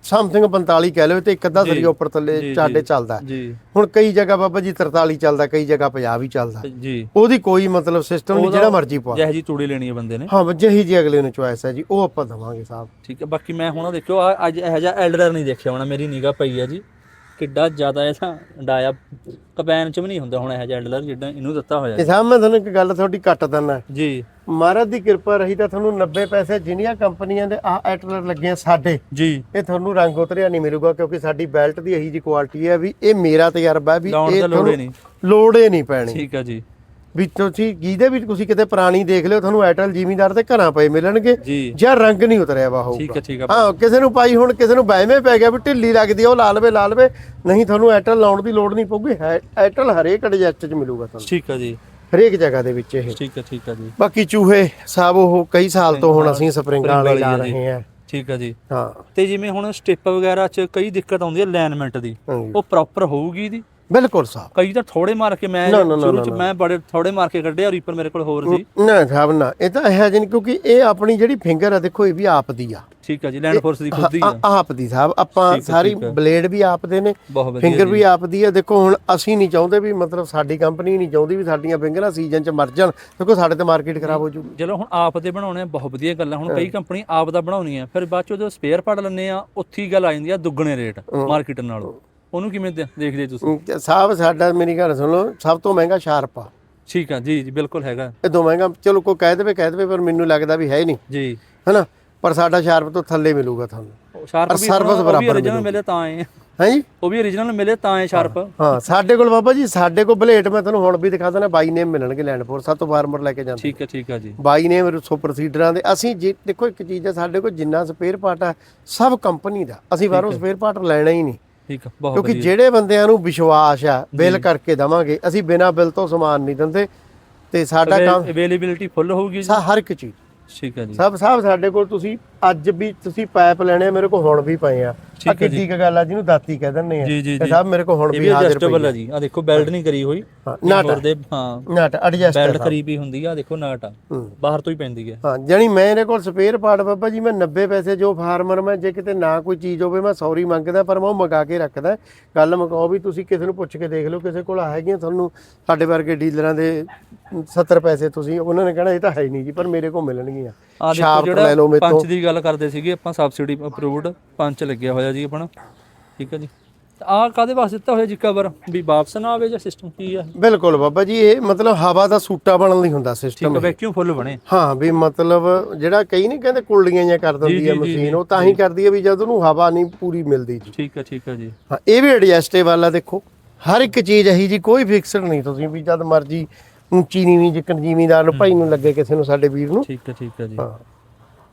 [SPEAKER 1] ਸਮਥਿੰਗ 45 ਕਹਿ ਲਓ ਤੇ ਇੱਕ ਅੱਧਾ ਸਰੀਆ ਉੱਪਰ ਥੱਲੇ ਚਾਡੇ। ਚੱਲਦਾ
[SPEAKER 2] ਜੀ।
[SPEAKER 1] ਹੁਣ ਕਈ ਜਗ੍ਹਾ ਬਾਬਾ ਜੀ 43 ਚੱਲਦਾ ਕਈ ਜਗ੍ਹਾ 50 ਵੀ ਚੱਲਦਾ।
[SPEAKER 2] ਜੀ।
[SPEAKER 1] ਉਹਦੀ ਕੋਈ ਮਤਲਬ ਸਿਸਟਮ ਨਹੀਂ ਜਿਹੜਾ ਮਰਜ਼ੀ ਪਵਾ।
[SPEAKER 2] ਜਿਹੋ ਜੀ ਤੂੜੀ ਲੈਣੀ ਹੈ ਬੰਦੇ ਨੇ।
[SPEAKER 1] ਹਾਂ ਜਿਹੀ ਜੀ ਅਗਲੇ ਨੂੰ ਚੁਆਇਸ ਹੈ ਜੀ ਉਹ ਆਪਾਂ ਦਵਾਂਗੇ ਸਾਹਿਬ।
[SPEAKER 2] ਠੀਕ ਹੈ ਬਾਕੀ ਮੈਂ ਹੁਣ ਦੇਖਿਓ ਅੱਜ ਇਹੋ ਜਿਹਾ ਐਲਡਰ ਨਹੀਂ ਦੇਖਿਆ ਹੋਣਾ ਮੇਰੀ ਨਿਗਾਹ ਪਈ ਹੈ ਜੀ। ਕਿੱਡਾ ਜ਼ਿਆਦਾ ਇਹਦਾ ਡਾਇਆ। ਕਬੈਨ ਚ ਵੀ ਨਹੀਂ ਹੁੰਦਾ ਹੁਣ ਇਹੋ ਜਿਹਾ ਜਿੱਦਾਂ ਇਹਨੂੰ ਦਿੱਤਾ ਹੋਇਆ
[SPEAKER 1] ਇਹ ਸਾਹਿਬ ਮੈਂ ਤੁਹਾਨੂੰ ਇੱਕ ਗੱਲ ਤੁਹਾਡੀ ਕੱਟ ਦਿੰਦਾ।
[SPEAKER 2] ਜੀ।
[SPEAKER 1] ਮਹਾਰਾਜ ਦੀ ਕਿਰਪਾ ਰਹੀ ਤਾਂ ਤੁਹਾਨੂੰ 90 ਪੈਸੇ ਜਿੰਨੀਆਂ ਕੰਪਨੀਆਂ ਦੇ ਆ ਐਟਲਰ ਲੱਗੇ ਸਾਡੇ।
[SPEAKER 2] ਜੀ।
[SPEAKER 1] ਇਹ ਤੁਹਾਨੂੰ ਰੰਗ ਉਤਰਿਆ ਨਹੀਂ ਮਿਲੂਗਾ ਕਿਉਂਕਿ ਸਾਡੀ ਬੈਲਟ ਦੀ ਇਹੀ ਜੀ ਕੁਆਲਿਟੀ ਹੈ ਵੀ ਇਹ ਮੇਰਾ ਤਜਰਬਾ ਵੀ ਇਹ
[SPEAKER 2] ਦਾ ਲੋੜ ਹੀ
[SPEAKER 1] ਤੁਹਾਨੂੰ
[SPEAKER 2] ਨਹੀਂ।
[SPEAKER 1] ਲੋੜੇ ਨਹੀਂ ਪੈਣੀ।
[SPEAKER 2] ਠੀਕ ਹੈ ਜੀ।
[SPEAKER 1] ਵੀ ਤੁਸੀਂ ਜਿਹਦੇ ਵੀ ਤੁਸੀਂ ਕਿਤੇ ਪੁਰਾਣੀ ਦੇਖ ਲਿਓ ਤੁਹਾਨੂੰ ਐਟਲ ਜ਼ਿਮੀਂਦਾਰ ਦੇ ਘਰਾਂ ਪਏ ਮਿਲਣਗੇ
[SPEAKER 2] ਜੀ।
[SPEAKER 1] ਰੰਗ ਨਹੀਂ ਉਤਰਿਆ ਵਾ ਹੋਊਗਾ।
[SPEAKER 2] ਠੀਕ ਹੈ ਠੀਕ ਹੈ।
[SPEAKER 1] ਹਾਂ ਕਿਸੇ ਨੂੰ ਪਾਈ ਹੁਣ ਕਿਸੇ ਨੂੰ ਬਹਿਵੇਂ ਪੈ ਗਿਆ ਵੀ ਢਿੱਲੀ ਲੱਗਦੀ ਆ ਉਹ ਲਾ ਲਵੇ ਲਾ ਲਵੇ ਨਹੀਂ ਤੁਹਾਨੂੰ ਐਟਲ ਲਾਉਣ ਦੀ ਲੋੜ ਨਹੀਂ ਪਊਗੀ ਐਟਲ ਹਰੇਕ ਐਡਜਸਟ 'ਚ ਮਿਲੂਗਾ ਤੁਹਾਨੂੰ।
[SPEAKER 2] ਠੀਕ ਹੈ ਜੀ।
[SPEAKER 1] ਹਰੇਕ ਜਗ੍ਹਾ ਦੇ ਵਿੱਚ ਇਹ।
[SPEAKER 2] ਠੀਕ ਹੈ ਠੀਕ ਹੈ ਜੀ।
[SPEAKER 1] ਬਾਕੀ ਚੂਹੇ ਸਭ ਉਹ ਕਈ ਸਾਲ ਤੋਂ ਹੁਣ ਅਸੀਂ ਸਪਰਿੰਗਾਂ ਵਾਲੇ ਲਾ
[SPEAKER 2] ਆ।
[SPEAKER 1] ਰਹੇ ਹਾਂ।
[SPEAKER 2] ਠੀਕ ਹੈ ਜੀ।
[SPEAKER 1] ਹਾਂ।
[SPEAKER 2] ਤੇ ਜਿਵੇਂ ਹੁਣ ਸਟਿਪ ਵਗੈਰਾ 'ਚ ਕਈ ਦਿੱਕਤ ਆਉਂਦੀ ਹੈ ਅਲਾਈਨਮੈਂਟ ਦੀ। ਉਹ ਪ੍ਰੋਪਰ ਹੋਊਗੀ ਇਹਦੀ
[SPEAKER 1] ਬਿਲਕੁਲ ਸਾਹਿਬ
[SPEAKER 2] ਕਈ ਤਾਂ ਥੋੜੇ ਮਾਰ ਕੇ ਮੈਂ
[SPEAKER 1] ਨਾ, ਨਾ, ਨਾ,
[SPEAKER 2] ਸ਼ੁਰੂ 'ਚ
[SPEAKER 1] ਨਾ,
[SPEAKER 2] ਮੈਂ ਬੜੇ ਥੋੜੇ ਮਾਰ ਕੇ ਕੱਢਿਆ ਰੀਪਰ ਮੇਰੇ ਕੋਲ ਹੋਰ ਸੀ।
[SPEAKER 1] ਨਾ ਸਾਹਿਬ ਨਾ। ਇਹ ਤਾਂ ਇਹ ਜਿਹੀ ਕਿਉਂਕਿ ਇਹ ਆਪਣੀ ਜਿਹੜੀ ਫਿੰਗਰ ਆ ਦੇਖੋ ਇਹ ਵੀ ਆਪ ਦੀ ਆ।
[SPEAKER 2] ਠੀਕ ਹੈ ਜੀ ਲੈਂਡ ਫੋਰਸ ਦੀ ਖੁਦ ਹੀ
[SPEAKER 1] ਆ-
[SPEAKER 2] ਆ
[SPEAKER 1] ਆਪ ਦੀ ਸਾਹਿਬ ਆਪਾਂ
[SPEAKER 2] ਠੀਕ ਹੈ,
[SPEAKER 1] ਸਾਰੀ
[SPEAKER 2] ਠੀਕ ਹੈ।
[SPEAKER 1] ਬਲੇਡ ਵੀ ਆਪ ਦੇ ਨੇ
[SPEAKER 2] ਬਹੁਤ ਵਧੀਆ
[SPEAKER 1] ਫਿੰਗਰ ਵੀ ਆਪ ਦੀ ਆ। ਦੇਖੋ ਹੁਣ ਅਸੀਂ ਨਹੀਂ ਚਾਹੁੰਦੇ ਵੀ ਮਤਲਬ ਸਾਡੀ ਕੰਪਨੀ ਨਹੀਂ ਚਾਹੁੰਦੀ ਵੀ ਸਾਡੀਆਂ ਫਿੰਗਰਾਂ ਸੀਜ਼ਨ 'ਚ ਮਰ ਜਾਣ। ਦੇਖੋ ਸਾਡੇ ਤੇ ਮਾਰਕੀਟ ਖਰਾਬ ਹੋ ਜੂਗੀ
[SPEAKER 2] ਚਲੋ ਹੁਣ ਆਪ ਦੇ ਬਣਾਉਣੇ ਆ, ਬਹੁਤ ਵਧੀਆ ਗੱਲ ਆ। ਹੁਣ ਕਈ ਕੰਪਨੀ ਆਪ ਦਾ ਬਣਾਉਣੀ ਆ ਫਿਰ ਬਾਅਦ ਚ ਉਹਦੇ ਸਪੇਅਰ ਪਾਰਟ ਲੈਣੇ ਆ ਉੱਥੀ ਗੱਲ ਆ ਜਾਂਦੀ ਆ ਦੁੱਗਣੇ ਰੇਟ ਮਾਰਕੀਟ ਨਾਲੋਂ। ਉਹਨੂੰ ਕਿਵੇਂ ਦੇ- ਦੇਖਦੇ ਤੁਸੀਂ?
[SPEAKER 1] ਸਾਹਿਬ ਸਾਡਾ ਮੇਰੀ ਗੱਲ ਸੁਣ ਸਭ ਤੋਂ ਮਹਿੰਗਾ ਸ਼ਾਰਪ ਆ।
[SPEAKER 2] ਠੀਕ ਆ ਜੀ ਜੀ ਬਿਲਕੁਲ ਹੈਗਾ।
[SPEAKER 1] ਇਹ ਤੋਂ ਮਹਿੰਗਾ ਚਲੋ ਕੋਈ ਕਹਿ ਦੇਵੇ ਕਹਿ ਦੇਵੇ ਪਰ ਮੈਨੂੰ ਲੱਗਦਾ ਵੀ ਹੈ ਨਹੀਂ।
[SPEAKER 2] ਜੀ।
[SPEAKER 1] ਹੈਨਾ? ਪਰ ਸਾਡਾ ਸ਼ਾਰਪ ਤੋਂ ਥੱਲੇ ਮਿਲੂਗਾ ਤੁਹਾਨੂੰ।
[SPEAKER 2] ਸ਼ਾਰਪ ਵੀ
[SPEAKER 1] service ਬਰਾਬਰ
[SPEAKER 2] original ਮਿਲੇ ਤਾਂ ਆਏ ਆ।
[SPEAKER 1] ਹੈ ਜੀ?
[SPEAKER 2] ਉਹ ਵੀ origignal ਮਿਲੇ ਤਾਂ ਆਏ ਸ਼ਾਰਪ।
[SPEAKER 1] ਹਾਂ ਸਾਡੇ ਕੋਲ ਬਾਬਾ ਜੀ ਸਾਡੇ ਕੋਲ ਬਲੇਟ ਮੈਂ ਤੁਹਾਨੂੰ ਹੁਣ ਵੀ ਦਿਖਾ ਦੇਣਾ ਬਾਈ ਨੇਮ ਮਿਲਣਗੇ ਲੈਂਡਫੋਰ ਸਭ ਤੋਂ ਫਾਰਮਰ ਲੈ ਕੇ ਜਾਂਦੇ।
[SPEAKER 2] ਠੀਕ ਹੈ ਠੀਕ ਹੈ ਜੀ।
[SPEAKER 1] ਬਾਈ ਨੇਮ ਸੁਪਰ ਸੀਡਰਾਂ ਦੇ। ਅਸੀਂ ਜੇ ਦੇਖੋ ਇੱਕ ਚੀਜ਼ ਹੈ ਸਾਡੇ ਕੋਲ ਜਿੰਨਾ ਸਪੇਅਰ ਪਾਰਟ ਆ ਸਭ ਕੰਪਨੀ ਦਾ। ਅਸੀਂ ਬਾਹਰੋਂ ਸਪੇਅਰ ਪਾਰਟ ਲੈਣਾ ਹੀ ਨਹੀਂ।
[SPEAKER 2] ਠੀਕ ਆ ਬਹੁਤ
[SPEAKER 1] ਕਿਉਂਕਿ ਜਿਹੜੇ ਬੰਦਿਆਂ ਨੂੰ ਵਿਸ਼ਵਾਸ ਆ ਬਿੱਲ ਕਰਕੇ ਦਵਾਂਗੇ ਅਸੀਂ ਬਿਨਾਂ ਬਿੱਲ ਤੋਂ ਸਮਾਨ ਨਹੀਂ ਦਿੰਦੇ ਤੇ ਸਾਡਾ ਕੰਮ
[SPEAKER 2] ਅਵੇਲੇਬਿਲਿਟੀ ਫੁੱਲ ਹੋਊਗੀ ਜੀ?
[SPEAKER 1] ਹਰ ਇੱਕ ਚੀਜ਼।
[SPEAKER 2] ਠੀਕ ਹੈ ਜੀ।
[SPEAKER 1] ਸਭ ਸਾਹਿਬ ਸਾਡੇ ਕੋਲ ਤੁਸੀਂ ਅੱਜ ਵੀ ਤੁਸੀਂ ਪਾਈਪ ਲੈਣੇ ਆ, ਮੇਰੇ ਕੋਲ ਹੁਣ ਵੀ ਪਏ ਆ।
[SPEAKER 2] ਠੀਕ
[SPEAKER 1] ਆ
[SPEAKER 2] ਹੈ
[SPEAKER 1] ਕਿੱਡੀ ਕੁ ਗੱਲ ਆ ਜਿਹਨੂੰ ਦਾਤੀ ਕਹਿ ਦਿੰਦੇ ਆ।
[SPEAKER 2] ਜੀ, ਜੀ।
[SPEAKER 1] ਸਭ ਮੇਰੇ ਕੋਲ ਹੁਣ
[SPEAKER 2] ਇਹ
[SPEAKER 1] ਵੀ
[SPEAKER 2] ਵੀ
[SPEAKER 1] ਹਾਜ਼ਰ
[SPEAKER 2] ਐਡਜਸਟੇਬਲ
[SPEAKER 1] ਪਈ
[SPEAKER 2] ਜੀ। ਆ ਦੇਖੋ ਬੈਲਟ ਨਹੀਂ ਕਰੀ ਹੋਈ।
[SPEAKER 1] ਹਾਂ ਨਾਟ
[SPEAKER 2] ਦੇ ਹਾਂ।
[SPEAKER 1] ਨਾਟ ਐਡਜਸਟ
[SPEAKER 2] ਬੈਲਟ ਕਰੀ ਵੀ ਹੁੰਦੀ ਆ ਦੇਖੋ ਨਾਟ ਆ।
[SPEAKER 1] ਹੂੰ।
[SPEAKER 2] ਬਾਹਰ ਤੋਂ ਹੀ ਪੈਂਦੀ ਹੈ
[SPEAKER 1] ਹਾਂ ਜਾਨੀ ਮੈਂ ਇਹਦੇ ਕੋਲ ਸਪੇਅਰ ਪਾਰਟ ਬਾਬਾ ਜੀ ਮੈਂ 90 ਪੈਸੇ ਜੋ ਫਾਰਮਰ ਮੈਂ ਜੇ ਕਿਤੇ ਨਾ ਕੋਈ ਚੀਜ਼ ਹੋਵੇ ਮੈਂ ਸੌਰੀ ਮੰਗਦਾ ਪਰ ਮੈਂ ਉਹ ਮੰਗਾ ਕੇ ਰੱਖਦਾ। ਗੱਲ ਮੁਕਾਓ ਵੀ ਤੁਸੀਂ ਕਿਸੇ ਨੂੰ ਪੁੱਛ ਕੇ ਦੇਖ ਲਓ ਕਿਸੇ ਕੋਲ ਹੈਗੀਆਂ ਤੁਹਾਨੂੰ ਸਾਡੇ ਵਰਗੇ ਡੀਲਰਾਂ ਦੇ 70 ਪੈਸੇ ਤੁਸੀਂ ਉਹਨਾਂ ਨੇ ਕਹਿਣਾ ਇਹ ਤਾਂ ਹੈ ਹੀ ਨਹੀਂ ਜੀ ਪਰ ਮੇਰੇ ਕੋਲ ਮਿਲਣਗੀਆਂ।
[SPEAKER 2] ਆ ਦੇਖੋ
[SPEAKER 1] ਲੈ
[SPEAKER 2] ਜਿਹੜਾ
[SPEAKER 1] ਲਓ ਮੇਰੇ ਤੋਂ।
[SPEAKER 2] ਪੰਚ ਦੀ ਗੱਲ ਕਰਦੇ ਸੀਗੇ ਆਪਾਂ ਸਬਸਿਡੀ ਅਪਰੂਵਡ ਪੰਚ ਲੱਗਿਆ ਹੋਇਆ ਜੀ ਆਪਣਾ। ਠੀਕ ਹੈ ਜੀ। ਆ ਕਾਦੇ ਵਾਸਤੇ ਦਿੱਤਾ ਹੋਇਆ ਜੀ ਕਵਰ ਵੀ ਵਾਪਸ ਨਾ ਆਵੇ ਜਾਂ ਸਿਸਟਮ ਕੀ ਆ?
[SPEAKER 1] ਬਿਲਕੁਲ ਬਾਬਾ ਜੀ ਇਹ ਮਤਲਬ ਹਵਾ ਦਾ ਸੂਟਾ ਬਣਨ ਲਈ ਹੁੰਦਾ
[SPEAKER 2] ਠੀਕ
[SPEAKER 1] ਸਿਸਟਮ
[SPEAKER 2] ਹੈ ਵੈਕਿਊਮ ਫੁੱਲ ਬਣੇ।
[SPEAKER 1] ਹਾਂ ਵੀ ਮਤਲਬ ਜਿਹੜਾ ਕਈ ਨਹੀਂ ਕਹਿੰਦੇ ਕੁਲਡੀਆਂ ਜਾਂ ਕਰ ਦਿੰਦੀ ਹੈ ਮਸ਼ੀਨ ਉਹ ਤਾਂ ਹੀ ਕਰਦੀ ਹੈ ਵੀ ਜਦ ਉਹਨੂੰ ਹਵਾ ਨਹੀਂ ਪੂਰੀ ਮਿਲਦੀ ਜੀ।
[SPEAKER 2] ਠੀਕ ਹੈ ਠੀਕ ਹੈ ਜੀ।
[SPEAKER 1] ਹਾਂ ਇਹ ਵੀ ਐਡਜਸਟੇਬਲ ਆ ਦੇਖੋ। ਹਰ ਇੱਕ ਚੀਜ਼ ਇਹੀ ਜੀ ਕੋਈ ਫਿਕਸਡ ਨਹੀਂ ਤੁਸੀਂ ਵੀ ਜਦ ਮਰਜ਼ੀ ਉੱਚੀ ਨੀਵੀਂ ਜਿੱਕਣ ਜ਼ਿਮੀਂਦਾਰ ਨੂੰ ਭਾਈ ਨੂੰ ਲੱਗੇ ਕਿਸੇ ਨੂੰ ਸਾਡੇ ਵੀਰ ਨੂੰ।
[SPEAKER 2] ਠੀਕ ਹੈ ਠੀਕ ਹੈ ਜੀ।
[SPEAKER 1] ਹਾਂ।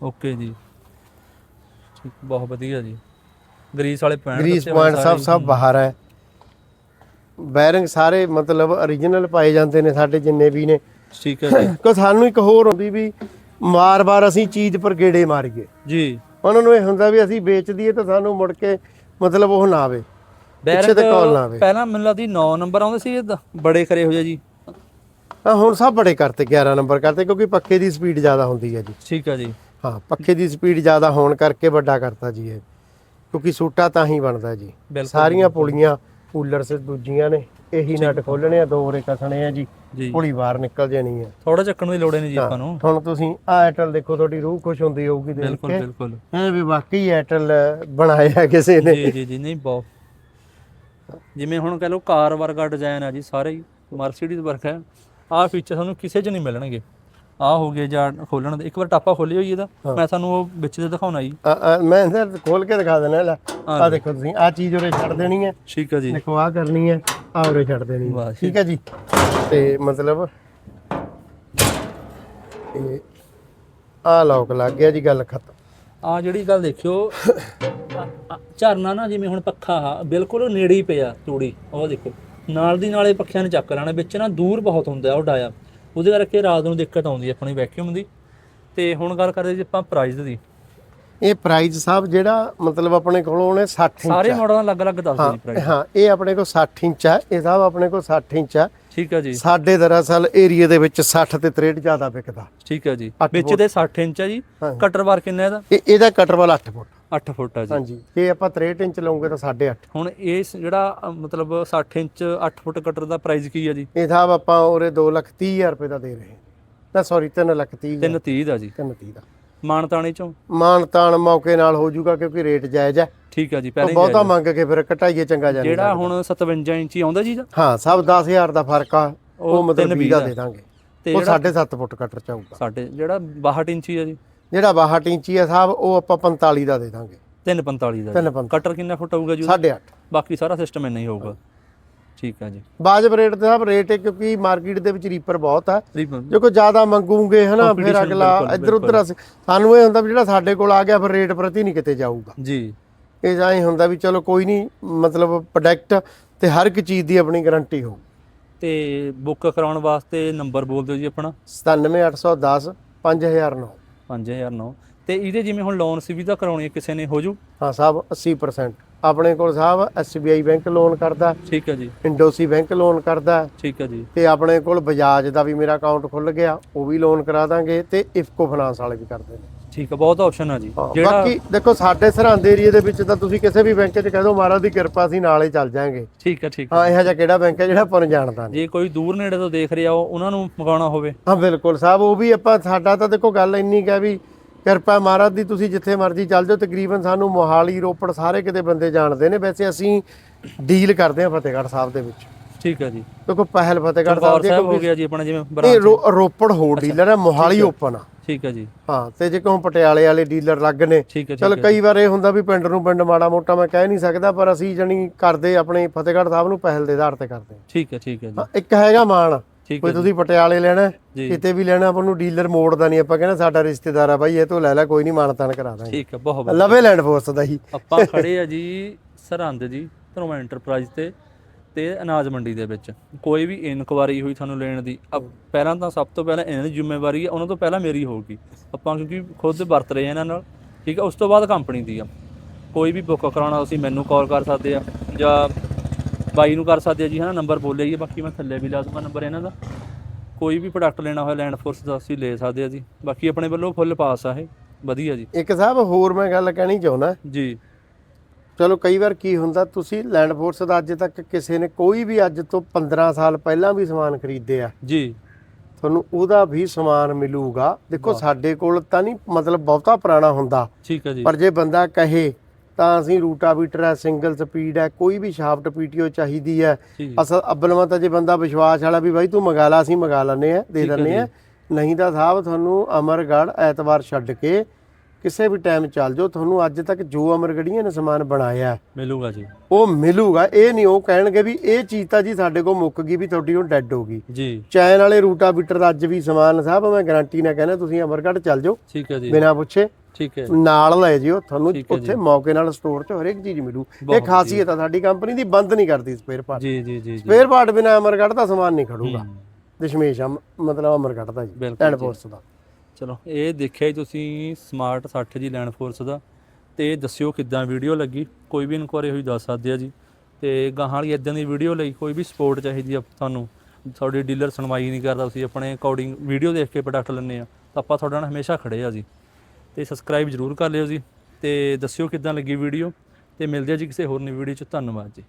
[SPEAKER 2] ਓਕੇ ਜੀ। ਠੀਕ ਬਹੁਤ ਵਧੀਆ ਜੀ। ਗਰੀਸ ਵਾਲੇ ਪੁਆਇੰਟ
[SPEAKER 1] ਗ੍ਰੀਸ ਪੁਆਇੰਟ ਸਭ ਸਭ ਬਾਹਰ ਹੈ। ਬੈਰਿੰਗ ਸਾਰੇ ਮਤਲਬ origignal ਪਾਏ ਜਾਂਦੇ ਨੇ ਸਾਡੇ ਜਿੰਨੇ ਵੀ ਨੇ।
[SPEAKER 2] ਠੀਕ ਹੈ ਜੀ।
[SPEAKER 1] ਕੋ ਸਾਨੂੰ ਇੱਕ ਹੋਰ ਹੁੰਦੀ ਵੀ ਮਾਰ-ਮਾਰ ਅਸੀਂ ਚੀਜ਼ ਪਰ ਗੇੜੇ ਮਾਰੀਏ।
[SPEAKER 2] ਜੀ।
[SPEAKER 1] ਉਹਨਾਂ ਨੂੰ ਇਹ ਹੁੰਦਾ ਵੀ ਅਸੀਂ ਵੇਚ ਦਈਏ ਤਾਂ ਸਾਨੂੰ ਮੁੜ ਕੇ ਮਤਲਬ ਉਹ ਨਾ ਆਵੇ। ਪਿੱਛੇ ਤੇ ਕਾਲ ਨਾ ਆਵੇ।
[SPEAKER 2] ਪਹਿਲਾਂ ਮੈਨੂੰ ਲੱਗਦੀ 9 ਨੰਬਰ ਆਉਂਦੇ ਸੀ ਬੜੇ ਕਰੇ ਹੋਏ ਆ ਜੀ।
[SPEAKER 1] ਹਾਂ ਹੁਣ ਸਭ ਬੜੇ ਕਰਤੇ 11 ਨੰਬਰ ਕਰਤੇ ਕਿਉਂਕਿ ਪੱਖੇ ਦੀ ਸਪੀਡ ਜ਼ਿਆਦਾ ਹੁੰਦੀ ਹੈ ਜੀ।
[SPEAKER 2] ਠੀਕ ਹੈ ਜੀ।
[SPEAKER 1] ਹਾਂ ਪੱਖੇ ਦੀ ਸਪੀਡ ਜ਼ਿਆਦਾ ਹੋਣ ਕਰਕੇ ਵੱਡਾ ਕਰਤਾ ਜੀ ਇਹ। ਕਿਉਂਕਿ ਸੂਟਾ ਤਾਂ ਹੀ ਬਣਦਾ ਜੀ।
[SPEAKER 2] ਬਿਲਕੁਲ
[SPEAKER 1] ਸਾਰੀਆਂ ਪੁਲੀਆਂ ਕੂਲਰ ਸੇ ਦੂਜੀਆਂ ਨੇ ਇਹੀ ਨਟ ਖੋਲਣੇ ਆ ਦੋ ਰੇ ਕਸਣੇ ਆ ਜੀ। ਪੁਲੀ ਬਾਹਰ ਨਿਕਲ ਜਾਣੀ ਹੈ
[SPEAKER 2] ਥੋੜਾ ਚੱਕਣ ਦੀ ਲੋੜ ਨਹੀਂ ਜੀ ਆਪਾਂ ਨੂੰ।
[SPEAKER 1] ਹੁਣ ਤੁਸੀਂ ਆ ਐਟਲ ਦੇਖੋ ਤੁਹਾਡੀ ਰੂਹ ਖੁਸ਼ ਹੁੰਦੀ ਹੋਊਗੀ ਦੇਖ
[SPEAKER 2] ਬਿਲਕੁਲ
[SPEAKER 1] ਕੇ।
[SPEAKER 2] ਬਿਲਕੁਲ।
[SPEAKER 1] ਇਹ ਵੀ ਵਾਕਈ ਐਟਲ ਬਣਾਇਆ ਕਿਸੇ ਨੇ।
[SPEAKER 2] ਜੀ ਜੀ ਜੀ ਨਹੀਂ ਬਹੁਤ। ਜਿਵੇਂ ਹੁਣ ਕਹ ਲਓ ਕਾਰ ਵਰਗਾ ਡਿਜ਼ਾਈਨ ਆ ਜੀ ਸਾਰੇ ਮਰਸੀਡੀਜ਼ ਵਰਗਾ। ਆਹ ਫੀਚਰ ਤੁਹਾਨੂੰ ਕਿਸੇ 'ਚ ਨਹੀਂ ਮਿਲਣਗੇ। ਆਹ ਹੋ ਗਏ ਜਾਂ ਖੋਲਣ ਦੇ ਇੱਕ ਵਾਰ ਟਾਪਾ ਖੋਲੀ ਹੋਈ ਇਹਦਾ। ਮੈਂ ਤੁਹਾਨੂੰ ਉਹ ਵਿੱਚ ਦੇ ਦਿਖਾਉਣਾ ਜੀ।
[SPEAKER 1] ਆ- ਆ, ਮੈਂ ਇਹਦਾ ਖੋਲ ਕੇ ਦਿਖਾ ਦੇਣਾ ਲੈ। ਆ ਦੇਖੋ ਤੁਸੀਂ ਆ ਚੀਜ਼ ਉਰੇ ਛੱਡ ਦੇਣੀ ਹੈ।
[SPEAKER 2] ਠੀਕ ਹੈ ਜੀ।
[SPEAKER 1] ਦੇਖੋ ਆ ਕਰਨੀ ਹੈ ਆ ਉਰੇ ਛੱਡ ਦੇਣੀ। ਠੀਕ ਹੈ ਜੀ। ਤੇ ਮਤਲਬ ਇਹ ਆ ਲੋਕ ਲੱਗ ਗਿਆ ਜੀ ਗੱਲ ਖਤਮ।
[SPEAKER 2] ਆ ਜਿਹੜੀ ਗੱਲ ਦੇਖਿਓ ਆ- ਆ ਝਰਨਾ ਨਾ ਜਿਵੇਂ ਹੁਣ ਪੱਖਾ ਆ ਬਿਲਕੁਲ ਨੇੜੇ ਹੀ ਪਿਆ ਤੂੜੀ ਉਹ ਦੇਖੋ। ਨਾਲ ਦੀ ਨਾਲੇ ਪੱਖਿਆਂ ਨੇ ਚੱਕ ਲੈਣਾ ਵਿੱਚ ਨਾ ਦੂਰ ਬਹੁਤ ਹੁੰਦਾ ਉਹ ਡਾਇਆ। ਉਹਦੇ ਕਰਕੇ ਰਾਤ ਨੂੰ ਦਿੱਕਤ ਆਉਂਦੀ ਹੈ ਆਪਣੀ ਵੈਕਿਊਮ ਦੀ। ਤੇ ਹੁਣ ਗੱਲ ਕਰਦੇ ਜੀ ਆਪਾਂ ਪ੍ਰਾਈਸ ਦੀ।
[SPEAKER 1] ਇਹ ਪ੍ਰਾਈਸ ਸਾਹਿਬ ਜਿਹੜਾ ਮਤਲਬ ਆਪਣੇ ਕੋਲੋਂ ਉਹਨੇ 60 ਇੰਚ
[SPEAKER 2] ਸਾਰੇ ਮਾਡਲਾਂ ਅਲੱਗ-ਅਲੱਗ ਦੱਸ ਦਿਓ ਜੀ ਪ੍ਰਾਈਸ
[SPEAKER 1] ਹਾਂ ਇਹ ਆਪਣੇ ਕੋਲ 60 ਇੰਚ ਆ ਇਹ ਸਾਹਿਬ ਆਪਣੇ ਕੋਲ 60 ਇੰਚ ਆ।
[SPEAKER 2] ਠੀਕ ਹੈ ਜੀ।
[SPEAKER 1] ਸਾਡੇ ਦਰਅਸਲ ਏਰੀਆ ਦੇ ਵਿੱਚ 60 ਤੇ 63 ਜ਼ਿਆਦਾ ਵਿਕਦਾ।
[SPEAKER 2] ਠੀਕ ਹੈ ਜੀ। ਵਿੱਚ ਦੇ 60 ਇੰਚ ਹੈ ਜੀ। ਕਟਰ ਵਾਰ ਕਿੰਨਾ ਇਹਦਾ?
[SPEAKER 1] ਇਹ ਇਹਦਾ ਕਟਰ ਵਾਲਾ 8 ਫੁੱਟ।
[SPEAKER 2] 8 ਫੁੱਟ ਹੈ ਜੀ।
[SPEAKER 1] ਹਾਂਜੀ ਜੇ ਆਪਾਂ 63 ਇੰਚ ਲਵਾਂਗੇ ਤਾਂ 8.5
[SPEAKER 2] ਹੁਣ ਇਸ ਜਿਹੜਾ ਅ, ਮਤਲਬ 60 ਇੰਚ 8 ਫੁੱਟ ਕਟਰ ਦਾ ਪ੍ਰਾਈਸ ਕੀ ਹੈ ਜੀ?
[SPEAKER 1] ਇਹ ਸਾਹਿਬ ਆਪਾਂ ਉਹਰੇ 2 ਲੱਖ 30 ਹਜ਼ਾਰ ਰੁਪਏ ਦਾ ਦੇ ਰਹੇ ਹਾਂ। ਨਾ ਸੌਰੀ 3 ਲੱਖ 30 ਹਜ਼ਾਰ।
[SPEAKER 2] 330 ਦਾ ਜੀ।
[SPEAKER 1] 330 ਦਾ।
[SPEAKER 2] ਮਾਨਤਾਣੇ ਚੋਂ?
[SPEAKER 1] ਮਾਨ ਮੌਕੇ ਨਾਲ ਹੋ ਜਾਊਗਾ ਕਿਉਂਕਿ ਰੇਟ ਜਾਇਜ਼ ਹੈ।
[SPEAKER 2] ਠੀਕ ਹੈ ਜੀ
[SPEAKER 1] ਉਹ
[SPEAKER 2] ਪਹਿਲੇ
[SPEAKER 1] ਬਹੁਤਾ ਮੰਗ ਕੇ ਫਿਰ ਘਟਾਈਏ ਚੰਗਾ ਜਾਣੀ
[SPEAKER 2] ਜਿਹੜਾ ਹੁਣ 57 ਇੰਚੀ ਆਉਂਦਾ ਜੀ ਦਾ
[SPEAKER 1] ਹਾਂ ਸਭ 10000 ਦਾ ਫ਼ਰਕ ਆ। ਉਹ
[SPEAKER 2] ਉਹ
[SPEAKER 1] ਮਤਲਬ
[SPEAKER 2] ਤਿੰਨ
[SPEAKER 1] 20 ਦਾ ਦਾਂਗੇ।
[SPEAKER 2] ਤੇ
[SPEAKER 1] ਉਹ
[SPEAKER 2] ਜਿਹੜਾ
[SPEAKER 1] 7.5 ਫੁੱਟ ਕਟਰ ਚਾਹੂਗਾ
[SPEAKER 2] ਸਾਡੇ ਜਿਹੜਾ 62 ਇੰਚੀ ਹੈ ਜੀ।
[SPEAKER 1] ਜਿਹੜਾ 62 ਇੰਚੀ ਆ ਸਾਹਿਬ ਉਹ ਆਪਾਂ 45 ਦਾ ਦੇ ਦਾਂਗੇ।
[SPEAKER 2] 345 ਦਾ ਜੀ।
[SPEAKER 1] 3.5
[SPEAKER 2] ਕਟਰ ਕਿੰਨਾ ਫੁੱਟ ਆਊਗਾ ਜੀ ਉਹਦਾ?
[SPEAKER 1] 8.5
[SPEAKER 2] ਬਾਕੀ ਸਾਰਾ ਸਿਸਟਮ ਇੰਨਾ ਹੀ ਹੋਊਗਾ। ਠੀਕ ਹੈ ਜੀ।
[SPEAKER 1] ਬਾਜਬ ਰੇਟ ਤੇ ਸਾਹਿਬ ਰੇਟ ਹੈ ਕਿਉਂਕਿ ਮਾਰਕੀਟ ਦੇ ਵਿੱਚ ਰੀਪਰ ਬਹੁਤ ਆ। ਜੇ ਕੋਈ ਜ਼ਿਆਦਾ ਮੰਗੂਗੇ ਹਨਾ ਫਿਰ ਅਗਲਾ ਇੱਧਰ ਉੱਧਰ ਸਾਨੂੰ ਇਹ ਹੁੰਦਾ ਵੀ ਜਿਹੜਾ ਸਾਡੇ ਕੋਲ ਆ ਗਿਆ ਫਿਰ ਰੇਟ ਪ੍ਰਤੀ ਨਹੀਂ ਕਿਤੇ ਜਾਊਗਾ।
[SPEAKER 2] ਜੀ।
[SPEAKER 1] ਇਹ ਜਾਂ ਹੀ ਹੁੰਦਾ ਵੀ ਚਲੋ ਕੋਈ ਨਹੀਂ ਮਤਲਬ ਪ੍ਰੋਡਕਟ ਤੇ ਹਰ ਇੱਕ ਚੀਜ਼ ਦੀ ਆਪਣੀ ਗਾਰੰਟੀ ਹੋਊ।
[SPEAKER 2] ਤੇ ਬੁੱਕ ਕਰਾਉਣ ਵਾਸਤੇ ਨੰਬਰ ਬੋਲ ਦਿਓ ਜੀ ਆਪਣਾ।
[SPEAKER 1] 97810 5009
[SPEAKER 2] 5009 ਤੇ ਇਹਦੇ ਜਿਵੇਂ ਹੁਣ ਲੋਨ ਸੁਵਿਧਾ ਕਰਾਉਣੀ ਹੈ ਕਿਸੇ ਨੇ ਹੋ ਜੂ?
[SPEAKER 1] ਹਾਂ ਸਾਹਿਬ 80% ਆਪਣੇ ਕੋਲ ਸਾਹਿਬ SBI ਬੈਂਕ ਲੋਨ ਕਰਦਾ।
[SPEAKER 2] ਠੀਕ ਹੈ ਜੀ।
[SPEAKER 1] ਇੰਡੋਸੀ ਬੈਂਕ ਲੋਨ ਕਰਦਾ।
[SPEAKER 2] ਠੀਕ ਹੈ ਜੀ।
[SPEAKER 1] ਤੇ ਆਪਣੇ ਕੋਲ ਬਜਾਜ ਦਾ ਵੀ ਮੇਰਾ ਅਕਾਊਂਟ ਖੁੱਲ ਗਿਆ ਉਹ ਵੀ ਲੋਨ ਕਰਾ ਦਾਂਗੇ ਤੇ ਇਫਕੋ ਫਾਈਨਾਂਸ ਵਾਲੇ ਵੀ ਕਰਦੇ ਨੇ।
[SPEAKER 2] ਠੀਕ ਹੈ ਬਹੁਤ ਆਪਸ਼ਨ ਆ ਜੀ।
[SPEAKER 1] ਬਾਕੀ ਦੇਖੋ ਸਾਡੇ ਸਰਹੰਦ ਏਰੀਏ ਦੇ ਵਿੱਚ ਤਾਂ ਤੁਸੀਂ ਕਿਸੇ ਵੀ ਬੈਂਕ 'ਚ ਕਹਿ ਦਿਓ ਮਹਾਰਾਜ ਦੀ ਕਿਰਪਾ ਅਸੀਂ ਨਾਲ ਚੱਲ ਜਾਾਂਗੇ।
[SPEAKER 2] ਠੀਕ ਹੈ ਠੀਕ ਹੈ
[SPEAKER 1] ਹਾਂ ਇਹੋ ਜਿਹਾ ਕਿਹੜਾ ਬੈਂਕ ਹੈ ਜਿਹੜਾ ਆਪਾਂ ਨੂੰ ਜਾਣਦਾ ਨਹੀਂ।
[SPEAKER 2] ਜੇ ਕੋਈ ਦੂਰ ਨੇੜੇ ਤੋਂ ਦੇਖ ਰਿਹਾ ਹੋ ਉਹਨਾਂ ਨੂੰ ਮੰਗਾਉਣਾ ਹੋਵੇ।
[SPEAKER 1] ਹਾਂ ਬਿਲਕੁਲ ਸਾਹਿਬ ਉਹ ਵੀ ਆਪਾਂ ਸਾਡਾ ਤਾਂ ਦੇਖੋ ਗੱਲ ਇੰਨੀ ਕਿ ਵੀ ਕਿਰਪਾ ਮਹਾਰਾਜ ਦੀ ਤੁਸੀਂ ਜਿੱਥੇ ਮਰਜ਼ੀ ਚੱਲ ਜਾਓ ਤਕਰੀਬਨ ਸਾਨੂੰ ਮੋਹਾਲੀ ਰੋਪੜ ਸਾਰੇ ਕਿਤੇ ਬੰਦੇ ਜਾਣਦੇ ਨੇ। ਵੈਸੇ ਅਸੀਂ ਡੀਲ ਕਰਦੇ ਹਾਂ ਫਤਿਹਗੜ੍ਹ ਸਾਹਿਬ ਦੇ ਵਿੱਚ।
[SPEAKER 2] ਠੀਕ ਹੈ ਜੀ।
[SPEAKER 1] ਦੇਖੋ ਪਹਿਲ ਫਤਿਹਗੜ੍ਹ ਸਾਹਿਬ ਦੀ
[SPEAKER 2] ਹੋ
[SPEAKER 1] ਕਿਉਂਕਿ
[SPEAKER 2] ਗਿਆ ਜੀ ਆਪਣਾ ਜਿਵੇਂ
[SPEAKER 1] ਇਹ ਰੋ- ਰੋਪੜ ਹੋ ਡੀਲਰ ਹੈ ਮੋਹਾਲੀ ਓਪਨ ਆ।
[SPEAKER 2] ਠੀਕ ਹੈ ਜੀ।
[SPEAKER 1] ਹਾਂ ਤੇ ਜੇ ਕੋਈ ਪਟਿਆਲੇ ਵਾਲੇ ਡੀਲਰ ਲੱਗ ਨੇ
[SPEAKER 2] ਠੀਕ ਹੈ
[SPEAKER 1] ਚਲ ਕਈ ਵਾਰ ਇਹ ਹੁੰਦਾ ਵੀ ਪਿੰਡ ਨੂੰ ਪਿੰਡ ਮਾੜਾ ਮੋਟਾ ਮੈਂ ਕਹਿ ਨਹੀਂ ਸਕਦਾ ਪਰ ਅਸੀਂ ਜਣੀ ਕਰਦੇ ਆਪਣੇ ਫਤਿਹਗੜ੍ਹ ਸਾਹਿਬ ਨੂੰ ਪਹਿਲ ਦੇ ਆਧਾਰ ਤੇ ਕਰਦੇ ਹਾਂ।
[SPEAKER 2] ਠੀਕ ਹੈ ਠੀਕ ਹੈ ਜੀ।
[SPEAKER 1] ਹਾਂ, ਇੱਕ ਹੈਗਾ ਮਾਨ
[SPEAKER 2] ਠੀਕ
[SPEAKER 1] ਕੋਈ
[SPEAKER 2] ਹੈ
[SPEAKER 1] ਤੁਸੀਂ ਪਟਿਆਲੇ ਲੈਣਾ ਹੈ,
[SPEAKER 2] ਜੀ।
[SPEAKER 1] ਕਿਤੇ ਵੀ ਲੈਣਾ ਆਪਾਂ ਨੂੰ ਡੀਲਰ ਮੋੜਦਾ ਨਹੀਂ ਆਪਾਂ ਕਹਿੰਦਾ ਸਾਡਾ ਰਿਸ਼ਤੇਦਾਰ ਆ ਬਾਈ ਇਹ ਤੋਂ ਲੈ ਲੈ ਕੋਈ ਨਹੀਂ ਮਾਨਤਾਨ ਕਰਾ ਦਾਂਗੇ।
[SPEAKER 2] ਠੀਕ ਹੈ ਬਹੁਤ ਵਧੀਆ।
[SPEAKER 1] ਲਵੇ ਲੈਂਡ ਫੋਰਸ ਦਾ ਹੀ।
[SPEAKER 2] ਆਪਾਂ ਖੜੇ ਆ ਜੀ ਸਰਹੰਦ ਜੀ ਧਰਮਾ ਐਂਟਰਪ੍ਰਾਈਜ਼ ਤੇ। ਤੇ ਅਨਾਜ ਮੰਡੀ ਦੇ ਵਿੱਚ। ਕੋਈ ਵੀ ਇਨਕੁਆਰੀ ਹੋਈ ਤੁਹਾਨੂੰ ਲੈਣ ਦੀ ਅਪ- ਪਹਿਲਾਂ ਤਾਂ ਸਭ ਤੋਂ ਪਹਿਲਾਂ ਇਹਨਾਂ ਦੀ ਜ਼ਿੰਮੇਵਾਰੀ ਹੈ ਉਹਨਾਂ ਤੋਂ ਪਹਿਲਾਂ ਮੇਰੀ ਹੋਊਗੀ। ਆਪਾਂ ਕਿਉਂਕਿ ਖੁਦ ਵਰਤ ਰਹੇ ਹਾਂ ਇਹਨਾਂ ਨਾਲ ਠੀਕ ਹੈ ਉਸ ਤੋਂ ਬਾਅਦ ਕੰਪਨੀ ਦੀ ਆ। ਕੋਈ ਵੀ ਬੁੱਕ ਕਰਾਉਣਾ ਤੁਸੀਂ ਮੈਨੂੰ ਕਾਲ ਕਰ ਸਕਦੇ ਆ ਜਾਂ ਬਾਈ ਨੂੰ ਕਰ ਸਕਦੇ ਆ ਜੀ ਹਨਾ ਨੰਬਰ ਬੋਲਿਆ ਜੀ ਬਾਕੀ ਮੈਂ ਥੱਲੇ ਵੀ ਲਾ ਦੂੰਗਾ ਨੰਬਰ ਇਹਨਾਂ ਦਾ। ਕੋਈ ਵੀ ਪ੍ਰੋਡਕਟ ਲੈਣਾ ਹੋਇਆ ਲੈਂਡ ਫੋਰਸ ਦਾ ਅਸੀਂ ਲੈ ਸਕਦੇ ਆ ਜੀ। ਬਾਕੀ ਆਪਣੇ ਵੱਲੋਂ ਫੁੱਲ ਪਾਸ ਆ ਇਹ ਵਧੀਆ ਜੀ।
[SPEAKER 1] ਇੱਕ ਸਾਹਿਬ ਹੋਰ ਮੈਂ ਗੱਲ ਕਹਿਣੀ ਚਾਹੁੰਦਾ।
[SPEAKER 2] ਜੀ।
[SPEAKER 1] ਚਲੋ ਕਈ ਵਾਰ ਕੀ ਹੁੰਦਾ ਤੁਸੀਂ ਲੈਂਡ ਫੋਰਸ ਦਾ ਅੱਜ ਤੱਕ ਕਿਸੇ ਨੇ ਕੋਈ ਵੀ ਅੱਜ ਤੋਂ 15 ਸਾਲ ਪਹਿਲਾਂ ਵੀ ਸਮਾਨ ਖਰੀਦਿਆ
[SPEAKER 2] ਜੀ।
[SPEAKER 1] ਤੁਹਾਨੂੰ ਉਹਦਾ ਵੀ ਸਮਾਨ ਮਿਲੂਗਾ। ਦੇਖੋ ਸਾਡੇ ਕੋਲ ਤਾਂ ਨਹੀਂ ਮਤਲਬ ਬਹੁਤਾ ਪੁਰਾਣਾ ਹੁੰਦਾ।
[SPEAKER 2] ਠੀਕ ਹੈ ਜੀ।
[SPEAKER 1] ਪਰ ਜੇ ਬੰਦਾ ਕਹੇ ਤਾਂ ਅਸੀਂ ਰੂਟਾਵੀਟਰ ਹੈ ਸਿੰਗਲ ਸਪੀਡ ਹੈ ਕੋਈ ਵੀ ਸ਼ਾਫਟ ਪੀਟੀਓ ਚਾਹੀਦੀ ਹੈ। ਅਸਲ ਅਬਲਵਾ ਤਾਂ ਜੇ ਬੰਦਾ ਵਿਸ਼ਵਾਸ ਵਾਲਾ ਵੀ ਬਾਈ ਤੂੰ ਮੰਗਾ ਲਾ ਅਸੀਂ ਮੰਗਾ ਲੈਂਦੇ ਆ ਦੇ ਦਿੰਦੇ ਆ ਨਹੀਂ ਤਾਂ ਸਾਹਿਬ ਤੁਹਾਨੂੰ ਅਮਰਗੜ ਐਤਵਾਰ ਛੱਡ ਕੇ ਕਿਸੇ ਵੀ ਟਾਈਮ ਚੱਲ ਜਾਓ ਤੁਹਾਨੂੰ ਅੱਜ ਤੱਕ ਜੋ ਅਮਰਗੜੀਆਂ ਨੇ ਸਮਾਨ ਬਣਾਇਆ
[SPEAKER 2] ਮਿਲੂਗਾ ਜੀ।
[SPEAKER 1] ਉਹ ਮਿਲੂਗਾ। ਇਹ ਨਹੀਂ ਉਹ ਕਹਿਣਗੇ ਵੀ ਇਹ ਚੀਜ਼ ਤਾਂ ਜੀ ਸਾਡੇ ਕੋਲ ਮੁੱਕ ਗਈ ਵੀ ਤੁਹਾਡੀ ਉਹ ਡੈੱਡ ਹੋ ਗਈ।
[SPEAKER 2] ਜੀ।
[SPEAKER 1] ਚੈਨ ਵਾਲੇ ਰੂਟਾਵੀਟਰ ਦਾ ਅੱਜ ਵੀ ਸਮਾਨ ਸਾਹਿਬ ਮੈਂ ਗਾਰੰਟੀ ਨਾਲ ਕਹਿੰਦਾ ਤੁਸੀਂ ਅਮਰਗੜ ਚੱਲ ਜਾਓ।
[SPEAKER 2] ਠੀਕ ਹੈ ਜੀ।
[SPEAKER 1] ਬਿਨਾਂ ਪੁੱਛੇ।
[SPEAKER 2] ਠੀਕ ਹੈ
[SPEAKER 1] ਨਾਲ ਲੈ ਜਿਓ ਤੁਹਾਨੂੰ। ਉੱਥੇ ਮੌਕੇ ਨਾਲ ਸਟੋਰ 'ਚ ਹਰੇਕ ਚੀਜ਼ ਮਿਲੂ। ਇਹ ਖਾਸੀਅਤ ਆ ਸਾਡੀ ਕੰਪਨੀ ਦੀ ਬੰਦ ਨਹੀਂ ਕਰਦੀ ਸਪੇਅਰ ਪਾਰਟ
[SPEAKER 2] ਜੀ ਜੀ ਜੀ
[SPEAKER 1] ਸਪੇਅਰ ਪਾਰਟ ਬਿਨਾਂ ਅਮਰਗੜ ਦਾ ਸਮਾਨ ਨਹੀਂ ਖੜੂਗਾ। ਦਸ਼ਮੇਸ਼ ਮਤਲਬ ਅਮਰਗੜ ਦਾ ਜੀ ਐਂਡ। ਫੋਰਸ ਦਾ।
[SPEAKER 2] ਚਲੋ, ਇਹ ਦੇਖਿਆ ਜੀ ਤੁਸੀਂ ਸਮਾਰਟ 60 ਜੀ ਲੈਂਡ ਫੋਰਸ ਦਾ, ਤੇ ਦੱਸਿਓ ਕਿੱਦਾਂ ਵੀਡੀਓ ਲੱਗੀ? ਕੋਈ ਵੀ ਇਨਕੁਆਰੀ ਹੋਈ ਦੱਸ ਸਕਦੇ ਆ ਜੀ। ਤੇ ਗਾਹਾਂ ਵਾਲੀ ਇਦਾਂ ਦੀ ਵੀਡੀਓ ਲਈ ਕੋਈ ਵੀ ਸਪੋਰਟ ਚਾਹੀਦੀ ਆ ਤੁਹਾਨੂੰ, ਤੁਹਾਡੀ ਡੀਲਰ ਸੁਣਵਾਈ ਨਹੀਂ ਕਰਦਾ, ਤੁਸੀਂ ਆਪਣੇ ਅਕੋਰਡਿੰਗ ਵੀਡੀਓ ਦੇਖ ਕੇ ਪ੍ਰੋਡਕਟ ਲੈਂਦੇ ਆ, ਤਾਂ ਆਪਾਂ ਤੁਹਾਡੇ ਨਾਲ ਹਮੇਸ਼ਾ ਖੜੇ ਆ ਜੀ। ਤੇ ਸਬਸਕ੍ਰਾਈਬ ਜ਼ਰੂਰ ਕਰ ਲਿਓ ਜੀ, ਤੇ ਦੱਸਿਓ ਕਿੱਦਾਂ ਲੱਗੀ ਵੀਡੀਓ ਤੇ ਮਿਲਦੇ ਆ ਜੀ ਕਿਸੇ ਹੋਰ ਨਵੀਂ ਵੀਡੀਓ ਚ, ਧੰਨਵਾਦ ਜੀ।